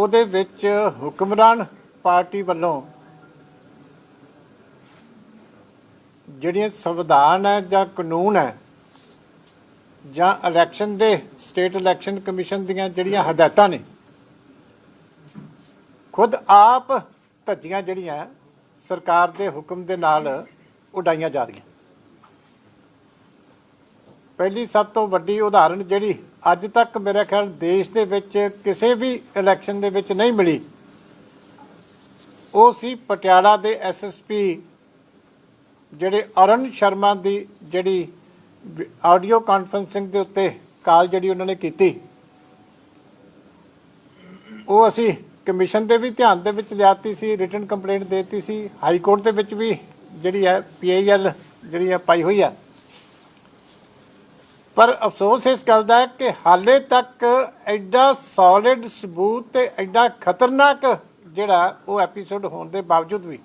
ਉਹਦੇ ਵਿੱਚ ਹੁਕਮਰਾਨ ਪਾਰਟੀ ਵੱਲੋਂ ਜਿਹੜੀਆਂ ਸੰਵਿਧਾਨ ਹੈ ਜਾਂ ਕਾਨੂੰਨ ਹੈ ਜਾਂ ਇਲੈਕਸ਼ਨ ਦੇ ਸਟੇਟ ਇਲੈਕਸ਼ਨ ਕਮਿਸ਼ਨ ਦੀਆਂ ਜਿਹੜੀਆਂ ਹਦਾਇਤਾਂ ਨੇ, ਖੁਦ ਆਪ ਧੱਜੀਆਂ ਜਿਹੜੀਆਂ ਸਰਕਾਰ ਦੇ ਹੁਕਮ ਦੇ ਨਾਲ ਉਡਾਈਆਂ ਜਾ ਰਹੀਆਂ। ਪਹਿਲੀ ਸਭ ਤੋਂ ਵੱਡੀ ਉਦਾਹਰਣ ਜਿਹੜੀ ਅੱਜ ਤੱਕ ਮੇਰੇ ਖਿਆਲ ਦੇਸ਼ ਦੇ ਵਿੱਚ ਕਿਸੇ ਵੀ ਇਲੈਕਸ਼ਨ ਦੇ ਵਿੱਚ ਨਹੀਂ ਮਿਲੀ। ਉਹ ਸੀ ਪਟਿਆਲਾ ਦੇ ਐਸਐਸਪੀ ਜਿਹੜੇ ਅਰਨ ਸ਼ਰਮਾ ਦੀ ਜਿਹੜੀ ਆਡੀਓ ਕਾਨਫਰੰਸਿੰਗ ਦੇ ਉੱਤੇ ਕਾਲ ਜਿਹੜੀ ਉਹਨਾਂ ਨੇ ਕੀਤੀ। ਉਹ ਅਸੀਂ ਕਮਿਸ਼ਨ ਦੇ ਵੀ ਧਿਆਨ ਦੇ ਵਿੱਚ ਲਿਆਤੀ ਸੀ ਰਿਟਨ ਕੰਪਲੇਂਟ ਦੇਤੀ ਸੀ, ਹਾਈ ਕੋਰਟ ਦੇ ਵਿੱਚ ਵੀ ਜਿਹੜੀ ਹੈ ਪੀਆਈਐਲ ਜਿਹੜੀ ਹੈ, ਪਾਈ ਹੋਈ ਹੈ। ਪਰ ਅਫਸੋਸ ਇਸ ਗੱਲ ਦਾ ਹੈ ਕਿ ਹਾਲੇ ਤੱਕ ਐਡਾ ਸੋਲਿਡ ਸਬੂਤ ਤੇ ਐਡਾ ਖਤਰਨਾਕ ਜਿਹੜਾ ਉਹ ਐਪੀਸੋਡ ਹੋਣ ਦੇ ਬਾਵਜੂਦ ਵੀ,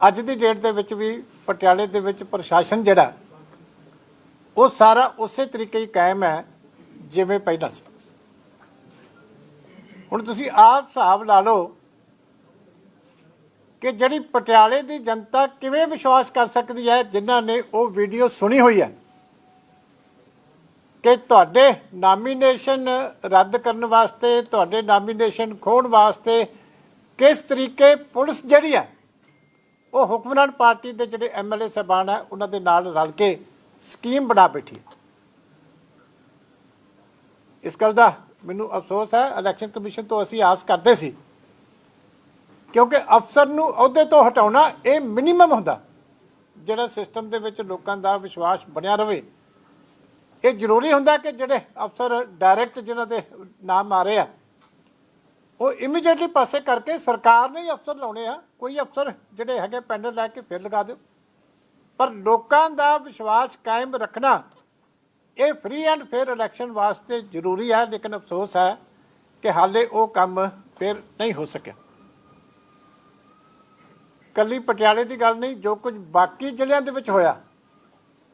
ਅੱਜ ਦੀ ਡੇਟ ਦੇ ਵਿੱਚ ਵੀ, ਪਟਿਆਲੇ ਦੇ ਵਿੱਚ ਪ੍ਰਸ਼ਾਸਨ ਜਿਹੜਾ, ਉਹ ਸਾਰਾ ਉਸੇ ਤਰੀਕੇ ਹੀ ਕਾਇਮ ਹੈ ਜਿਵੇਂ ਪਹਿਲਾਂ ਸੀ। ਹੁਣ ਤੁਸੀਂ ਆਪ ਹਿਸਾਬ ਲਾ ਲਓ ਕਿ ਜਿਹੜੀ ਪਟਿਆਲੇ ਦੀ ਜਨਤਾ ਕਿਵੇਂ ਵਿਸ਼ਵਾਸ ਕਰ ਸਕਦੀ ਹੈ, ਜਿਨ੍ਹਾਂ ਨੇ ਉਹ ਵੀਡੀਓ ਸੁਣੀ ਹੋਈ ਹੈ। ਕਿ ਤੁਹਾਡੇ ਨਾਮੀਨੇਸ਼ਨ ਰੱਦ ਕਰਨ ਵਾਸਤੇ, ਤੁਹਾਡੇ ਨਾਮੀਨੇਸ਼ਨ ਖੋਣ ਵਾਸਤੇ ਕਿਸ ਤਰੀਕੇ ਪੁਲਿਸ ਜਿਹੜੀ ਹੈ, ਉਹ ਹੁਕਮਰਾਨ ਪਾਰਟੀ ਦੇ ਜਿਹੜੇ ਐਮਐਲਏ ਸਾਹਿਬਾਨ ਹੈ, ਉਹਨਾਂ ਦੇ ਨਾਲ ਰਲ ਕੇ ਸਕੀਮ ਬਣਾ ਬੈਠੀ ਇਸ ਗੱਲ ਦਾ ਮੈਨੂੰ ਅਫਸੋਸ ਹੈ ਇਲੈਕਸ਼ਨ ਕਮਿਸ਼ਨ ਤੋਂ ਅਸੀਂ ਆਸ ਕਰਦੇ ਸੀ, ਕਿਉਂਕਿ ਅਫਸਰ ਨੂੰ ਅਹੁਦੇ ਤੋਂ ਹਟਾਉਣਾ ਇਹ ਮਿਨੀਮਮ ਹੁੰਦਾ, ਜਿਹੜਾ ਸਿਸਟਮ ਦੇ ਵਿੱਚ ਲੋਕਾਂ ਦਾ ਵਿਸ਼ਵਾਸ ਬਣਿਆ ਰਵੇ ਇਹ ਜ਼ਰੂਰੀ ਹੁੰਦਾ ਕਿ ਜਿਹੜੇ ਅਫਸਰ ਡਾਇਰੈਕਟ ਜਿਨ੍ਹਾਂ ਦੇ ਨਾਮ ਆ ਰਹੇ ਆ, ਉਹ ਇਮੀਡੀਏਟਲੀ ਪਾਸੇ ਕਰਕੇ ਸਰਕਾਰ ਨੇ ਹੀ ਅਫਸਰ ਲਾਉਣੇ ਆ। ਕੋਈ ਅਫਸਰ ਜਿਹੜੇ ਹੈਗੇ ਪੈਨਲ ਲੈ ਕੇ ਫਿਰ ਲਗਾ ਦਿਓ। ਪਰ ਲੋਕਾਂ ਦਾ ਵਿਸ਼ਵਾਸ ਕਾਇਮ ਰੱਖਣਾ ਇਹ ਫ੍ਰੀ ਐਂਡ ਫੇਅਰ ਇਲੈਕਸ਼ਨ ਵਾਸਤੇ ਜ਼ਰੂਰੀ ਹੈ ਲੇਕਿਨ ਅਫਸੋਸ ਹੈ ਕਿ ਹਾਲੇ ਉਹ ਕੰਮ ਫਿਰ ਨਹੀਂ ਹੋ ਸਕਿਆ। ਕੱਲੀ ਪਟਿਆਲੇ ਦੀ ਗੱਲ ਨਹੀਂ, ਜੋ ਕੁਝ ਬਾਕੀ ਜ਼ਿਲ੍ਹਿਆਂ ਦੇ ਵਿੱਚ ਹੋਇਆ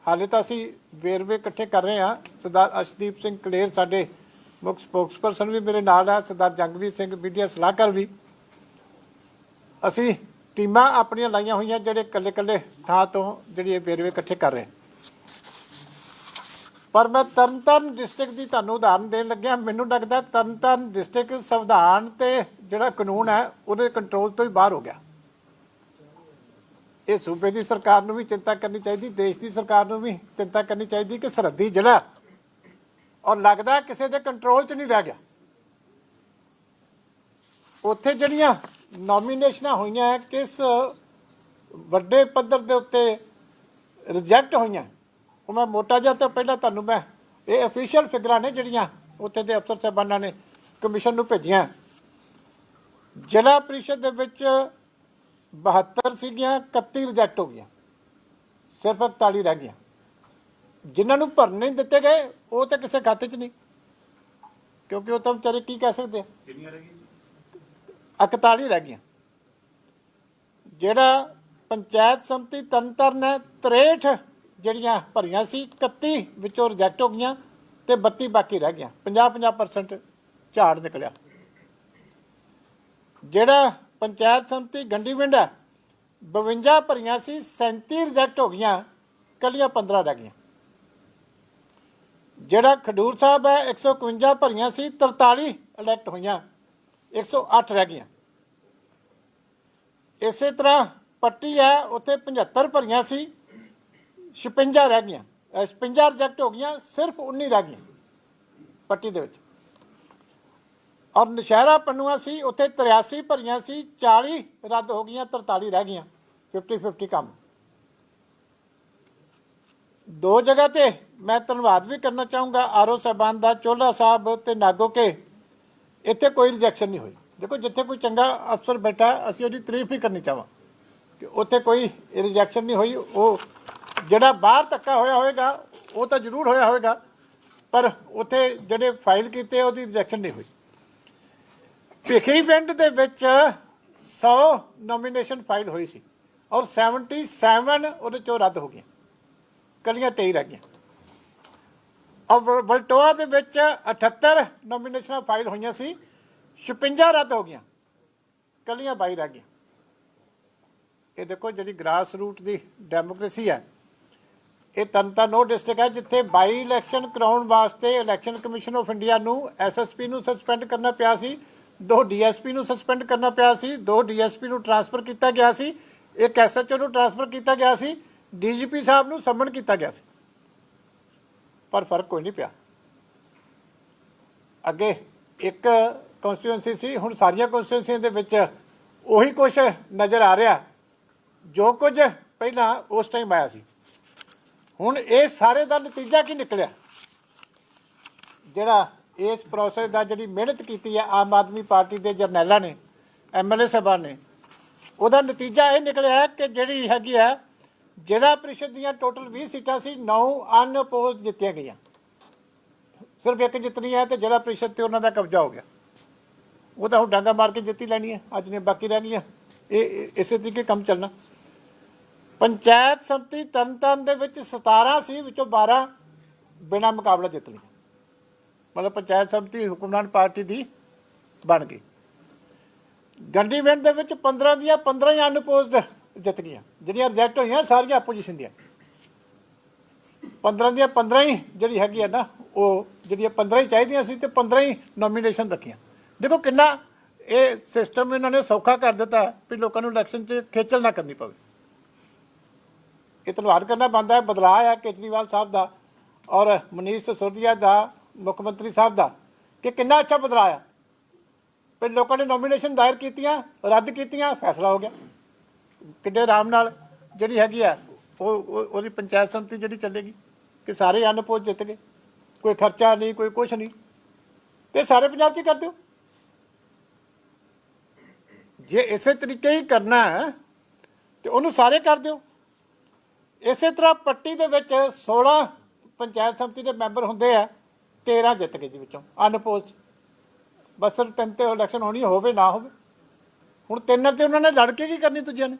ਹਾਲੇ ਤਾਂ ਅਸੀਂ ਵੇਰਵੇ ਇਕੱਠੇ ਕਰ ਰਹੇ ਹਾਂ। ਸਰਦਾਰ ਅਸ਼ਦੀਪ ਸਿੰਘ ਕਲੇਰ ਸਾਡੇ ਮੁੱਖ ਸਪੋਕਸਪਰਸਨ ਵੀ ਮੇਰੇ ਨਾਲ ਹੈ। ਸਰਦਾਰ ਜੰਗਵੀਰ ਸਿੰਘ ਮੀਡੀਆ ਸਲਾਹਕਾਰ ਵੀ। ਅਸੀਂ ਟੀਮਾਂ ਆਪਣੀਆਂ ਲਾਈਆਂ ਹੋਈਆਂ ਜਿਹੜੇ ਕੱਲੇ ਕੱਲੇ ਥਾਂ ਤੋਂ ਜਿਹੜੀ ਇਹ ਵੇਰਵੇ ਇਕੱਠੇ ਕਰ ਰਹੇ ਪਰ ਮੈਂ ਤਰਨਤਾਰਨ ਡਿਸਟ੍ਰਿਕਟ ਦੀ ਤੁਹਾਨੂੰ ਉਦਾਹਰਨ ਦੇਣ ਲੱਗਿਆ। ਮੈਨੂੰ ਲੱਗਦਾ ਤਰਨਤਾਰਨ ਡਿਸਟ੍ਰਿਕਟ ਸੰਵਿਧਾਨ ਤੇ ਜਿਹੜਾ ਕਾਨੂੰਨ ਹੈ, ਉਹਦੇ ਕੰਟਰੋਲ ਤੋਂ ਹੀ ਬਾਹਰ ਹੋ ਗਿਆ। ਇਹ ਸੂਬੇ ਦੀ ਸਰਕਾਰ ਨੂੰ ਵੀ ਚਿੰਤਾ ਕਰਨੀ ਚਾਹੀਦੀ, ਦੇਸ਼ ਦੀ ਸਰਕਾਰ ਨੂੰ ਵੀ ਚਿੰਤਾ ਕਰਨੀ ਚਾਹੀਦੀ ਕਿ ਸਰਹੱਦੀ ਜ਼ਿਲ੍ਹਾ ਔਰ ਲੱਗਦਾ ਕਿਸੇ ਦੇ ਕੰਟਰੋਲ 'ਚ ਨਹੀਂ ਰਹਿ ਗਿਆ। ਉੱਥੇ ਜਿਹੜੀਆਂ ਨੋਮੀਨੇਸ਼ਨਾਂ ਹੋਈਆਂ ਕਿਸ ਵੱਡੇ ਪੱਧਰ ਦੇ ਉੱਤੇ ਰਿਜੈਕਟ ਹੋਈਆਂ, ਉਹ ਮੈਂ ਮੋਟਾ ਜਿਹਾ ਤਾਂ ਪਹਿਲਾਂ ਤੁਹਾਨੂੰ ਮੈਂ ਇਹ ਅਫੀਸ਼ੀਅਲ ਫਿਗਰਾਂ ਨੇ ਜਿਹੜੀਆਂ ਉੱਥੇ ਦੇ ਅਫਸਰ ਸਾਹਿਬਾਨਾਂ ਨੇ ਕਮਿਸ਼ਨ ਨੂੰ ਭੇਜੀਆਂ। ਜ਼ਿਲ੍ਹਾ ਪ੍ਰੀਸ਼ਦ ਦੇ ਵਿੱਚ 72 ਸੀਗੀਆਂ 31 ਰਿਜੈਕਟ ਹੋ ਗਈਆਂ। ਸਿਰਫ 41 ਰਹਿ ਗਈਆਂ। ਜਿਨ੍ਹਾਂ ਨੂੰ ਭਰਨ ਨਹੀਂ ਦਿੱਤੇ ਗਏ ਉਹ ਤਾਂ ਕਿਸੇ ਖਾਤੇ 'ਚ ਨਹੀਂ। ਕਿਉਂਕਿ ਉਹ ਤਾਂ ਵਿਚਾਰੇ ਕੀ ਕਹਿ ਸਕਦੇ ਆ? ਕਿੰਨੀਆਂ ਰਹਿ ਗਈਆਂ? 41 ਰਹਿ ਗਈਆਂ। ਜਿਹੜਾ ਪੰਚਾਇਤ ਸੰਮਤੀ ਤਰਨਤਾਰਨ ਹੈ 63 ਜਿਹੜੀਆਂ ਭਰੀਆਂ ਸੀ 31 ਵਿੱਚੋਂ ਰਿਜੈਕਟ ਹੋ ਗਈਆਂ ਤੇ 32 ਬਾਕੀ ਰਹਿ ਗਈਆਂ। 50-50% ਝਾੜ ਨਿਕਲਿਆ। ਜਿਹੜਾ ਪੰਚਾਇਤ ਸੰਮਤੀ ਗੰਡੀਵਿੰਡ ਹੈ। 52 ਭਰੀਆਂ ਸੀ 37 ਰਿਜੈਕਟ ਹੋ ਗਈਆਂ ਕੱਲੀਆਂ 15 ਰਹਿ ਗਈਆਂ। ਜਿਹੜਾ ਖਡੂਰ ਸਾਹਿਬ ਹੈ 151 ਭਰੀਆਂ ਸੀ 43 ਇਲੈਕਟ ਹੋਈਆਂ 108 ਰਹਿ ਗਈਆਂ। ਇਸੇ ਤਰ੍ਹਾਂ ਪੱਟੀ ਹੈ, ਉੱਥੇ 75 ਭਰੀਆਂ ਸੀ 56 ਰਹਿ ਗਈਆਂ। ਅਹ 56 ਰਿਜੈਕਟ ਹੋ ਗਈਆਂ, ਸਿਰਫ 19 ਰਹਿ ਗਈਆਂ ਪੱਟੀ ਦੇ ਵਿੱਚ। ਔਰ ਨਸ਼ਹਿਰਾ ਪੰਨੂਆ ਸੀ, ਉੱਥੇ 83 ਭਰੀਆਂ ਸੀ 40 ਰੱਦ ਹੋ ਗਈਆਂ 43 ਰਹਿ ਗਈਆਂ 50 50 ਕੰਮ। ਦੋ ਜਗ੍ਹਾ ਤੇ ਮੈਂ ਧੰਨਵਾਦ ਵੀ ਕਰਨਾ ਚਾਹੂੰਗਾ, ਆਰਓ ਸਾਹਿਬਾਨ ਦਾ ਚੋਲਾ ਸਾਹਿਬ ਤੇ ਨਾਗੋਕੇ ਇੱਥੇ ਕੋਈ ਰਿਜੈਕਸ਼ਨ ਨਹੀਂ ਹੋਈ। ਦੇਖੋ, ਜਿੱਥੇ ਕੋਈ ਚੰਗਾ ਅਫਸਰ ਬੈਠਾ, ਅਸੀਂ ਉਹਦੀ ਤਾਰੀਫ ਹੀ ਕਰਨੀ ਚਾਹਾਂ ਕਿ ਉੱਥੇ ਕੋਈ ਰਿਜੈਕਸ਼ਨ ਨਹੀਂ ਹੋਈ। ਉਹ ਜਿਹੜਾ ਬਾਹਰ ਧੱਕਾ ਹੋਇਆ ਹੋਵੇਗਾ, ਉਹ ਤਾਂ ਜ਼ਰੂਰ ਹੋਇਆ ਹੋਵੇਗਾ, ਪਰ ਉੱਥੇ ਜਿਹੜੇ ਫਾਈਲ ਕੀਤੇ, ਉਹਦੀ ਰਿਜੈਕਸ਼ਨ ਨਹੀਂ ਹੋਈ। ਭਿੱਖੀ ਪਿੰਡ ਦੇ ਵਿੱਚ 100 ਨੋਮੀਨੇਸ਼ਨ ਫਾਈਲ ਹੋਈ ਸੀ ਔਰ 77 ਉਹਦੇ ਚੋਂ ਰੱਦ ਹੋ ਗਈਆਂ। ਕੱਲੀਆਂ 23 ਰਹਿ ਗਈਆਂ। ਔਰ ਵ- ਵਲਟੋਆ ਦੇ ਵਿੱਚ 78 ਨੋਮੀਨੇਸ਼ਨਾਂ ਫਾਈਲ ਹੋਈਆਂ ਸੀ 56 ਰੱਦ ਹੋ ਗਈਆਂ। ਕੱਲੀਆਂ 22 ਰਹਿ ਗਈਆਂ। ਇਹ ਦੇਖੋ ਜਿਹੜੀ ਗ੍ਰਾਸ ਰੂਟ ਦੀ ਡੈਮੋਕ੍ਰੇਸੀ ਹੈ, ਇਹ ਤਨਤਾ ਨੋ ਡਿਸਟ੍ਰਿਕਟ ਹੈ ਜਿੱਥੇ ਬਾਈ ਇਲੈਕਸ਼ਨ ਕਰਾਉਣ ਵਾਸਤੇ ਇਲੈਕਸ਼ਨ ਕਮਿਸ਼ਨ ਆਫ ਇੰਡੀਆ ਨੂੰ ਐਸਐਸਪੀ ਨੂੰ ਸਸਪੈਂਡ ਕਰਨਾ ਪਿਆ ਸੀ। ਦੋ ਡੀਐਸਪੀ ਨੂੰ ਸਸਪੈਂਡ ਕਰਨਾ ਪਿਆ ਸੀ, ਦੋ ਡੀਐਸਪੀ ਨੂੰ ਟਰਾਂਸਫਰ ਕੀਤਾ ਗਿਆ ਸੀ, ਇੱਕ ਐਸਐਚਓ ਨੂੰ ਟਰਾਂਸਫਰ ਕੀਤਾ ਗਿਆ ਸੀ, ਡੀਜੀਪੀ ਸਾਹਿਬ ਨੂੰ ਸਮਨ ਕੀਤਾ ਗਿਆ ਸੀ। ਪਰ ਫ਼ਰਕ ਕੋਈ ਨਹੀਂ ਪਿਆ। ਅੱਗੇ ਇੱਕ ਕਨਸਟੀਟੂਐਂਸੀ ਸੀ, ਹੁਣ ਸਾਰੀਆਂ ਕਨਸਟੀਟੂਐਂਸੀਆਂ ਦੇ ਵਿੱਚ ਉਹੀ ਕੁਝ ਨਜ਼ਰ ਆ ਰਿਹਾ, ਜੋ ਕੁਝ ਪਹਿਲਾਂ ਉਸ ਟਾਈਮ ਆਇਆ ਸੀ। ਹੁਣ ਇਹ ਸਾਰੇ ਦਾ ਨਤੀਜਾ ਕੀ ਨਿਕਲਿਆ? ਜਿਹੜਾ ਇਸ ਪ੍ਰੋਸੈਸ ਦਾ ਜਿਹੜੀ ਮਿਹਨਤ ਕੀਤੀ ਹੈ ਆਮ ਆਦਮੀ ਪਾਰਟੀ ਦੇ ਜਰਨੈਲਾਂ ਨੇ ਐਮਐਲਏ ਸਭਾ ਨੇ, ਉਹਦਾ ਨਤੀਜਾ ਇਹ ਨਿਕਲਿਆ ਕਿ ਜਿਹੜੀ ਹੈਗੀ ਆ ਜ਼ਿਲ੍ਹਾ ਪ੍ਰੀਸ਼ਦ ਦੀਆਂ ਟੋਟਲ 20 ਸੀਟਾਂ ਸੀ 9 ਅਨਅਪੋਜ਼ਡ ਜਿੱਤੀਆਂ ਗਈਆਂ। ਸਿਰਫ ਇੱਕ ਜਿੱਤਣੀ ਹੈ ਤੇ ਜ਼ਿਲ੍ਹਾ ਪ੍ਰੀਸ਼ਦ ਤੇ ਉਹਨਾਂ ਦਾ ਕਬਜ਼ਾ ਹੋ ਗਿਆ। ਉਹ ਤਾਂ ਹੁਣ ਡਾਂਗਾ ਮਾਰ ਕੇ ਜਿੱਤੀ ਲੈਣੀ ਹੈ, ਅੱਜ ਨੇ ਬਾਕੀ ਰਹਿ ਗਈਆਂ ਇਹ ਇਸੇ ਤਰੀਕੇ ਕੰਮ ਚੱਲਣਾ। ਪੰਚਾਇਤ ਸੰਮਤੀ ਤਰਨਤਾਰਨ ਦੇ ਵਿੱਚ 17 ਸੀ, ਵਿੱਚੋਂ 12 ਬਿਨਾਂ ਮੁਕਾਬਲਾ ਜਿੱਤ ਲਈਆਂ। ਮਤਲਬ ਪੰਚਾਇਤ ਸੰਮਤੀ ਹੁਕਮਰਾਨ ਪਾਰਟੀ ਦੀ ਬਣ ਗਈ। ਗੰਡੀਵਿੰਡ ਦੇ ਵਿੱਚ 15 ਦੀਆਂ 15 ਹੀ ਅਨਪੋਜ਼ਡ ਜਿੱਤ ਗਈਆਂ। ਜਿਹੜੀਆਂ ਰਿਜੈਕਟ ਹੋਈਆਂ ਸਾਰੀਆਂ ਆਪੋਜੀਸ਼ਨ ਦੀਆਂ। 15 ਦੀਆਂ 15 ਹੀ ਜਿਹੜੀ ਹੈਗੀ ਆ ਨਾ, ਉਹ ਜਿਹੜੀਆਂ 15 ਹੀ ਚਾਹੀਦੀਆਂ ਸੀ ਤੇ 15 ਹੀ ਨੋਮੀਨੇਸ਼ਨ ਰੱਖੀਆਂ। ਦੇਖੋ ਕਿੰਨਾ ਇਹ ਸਿਸਟਮ ਇਹਨਾਂ ਨੇ ਸੌਖਾ ਕਰ ਦਿੱਤਾ ਵੀ ਲੋਕਾਂ ਨੂੰ ਇਲੈਕਸ਼ਨ 'ਚ ਖੇਚਲ ਨਾ ਕਰਨੀ ਪਵੇ। ਇਹ ਤਲਵਾਰ ਕਰਨਾ ਬੰਦਾ ਹੈ, ਬਦਲਾਅ ਆ ਕੇਜਰੀਵਾਲ ਸਾਹਿਬ ਦਾ ਔਰ ਮਨੀਸ਼ ਸਿਸੋਦੀਆ ਦਾ ਮੁੱਖ ਮੰਤਰੀ ਸਾਹਿਬ ਦਾ, ਕਿ ਕਿੰਨਾ ਅੱਛਾ ਬਦਲਾਅ ਆ ਫਿਰ ਲੋਕਾਂ ਨੇ ਨੋਮੀਨੇਸ਼ਨ ਦਾਇਰ ਕੀਤੀਆਂ, ਰੱਦ ਕੀਤੀਆਂ, ਫੈਸਲਾ ਹੋ ਗਿਆ। ਕਿੱਡੇ ਆਰਾਮ ਨਾਲ ਜਿਹੜੀ ਹੈਗੀ ਆ, ਉਹ ਉਹਦੀ ਪੰਚਾਇਤ ਸੰਮਤੀ ਜਿਹੜੀ ਚੱਲੇਗੀ, ਕਿ ਸਾਰੇ ਅਨਪੋਜ ਜਿੱਤ ਗਏ। ਕੋਈ ਖਰਚਾ ਨਹੀਂ, ਕੋਈ ਕੁਛ ਨਹੀਂ। ਤੇ ਸਾਰੇ ਪੰਜਾਬ 'ਚ ਹੀ ਕਰ ਦਿਓ। ਜੇ ਇਸੇ ਤਰੀਕੇ ਹੀ ਕਰਨਾ ਹੈ, ਤੇ ਉਹਨੂੰ ਸਾਰੇ ਕਰ ਦਿਓ। ਇਸੇ ਤਰ੍ਹਾਂ ਪੱਟੀ ਦੇ ਵਿੱਚ 16 ਪੰਚਾਇਤ ਸੰਮਤੀ ਦੇ ਮੈਂਬਰ ਹੁੰਦੇ ਆ 13 ਜਿੱਤ ਗਏ ਜੀ ਵਿੱਚੋਂ ਅਨਪੋਜ਼ਡ ਬਸ ਸਿਰਫ ਤਿੰਨ ਤੇ ਇਲੈਕਸ਼ਨ ਹੋਣੀ, ਹੋਵੇ ਨਾ ਹੋਵੇ। ਹੁਣ ਤਿੰਨ ਤੇ ਉਹਨਾਂ ਨੇ ਲੜ ਕੇ ਕੀ ਕਰਨੀ ਦੂਜਿਆਂ ਨੇ?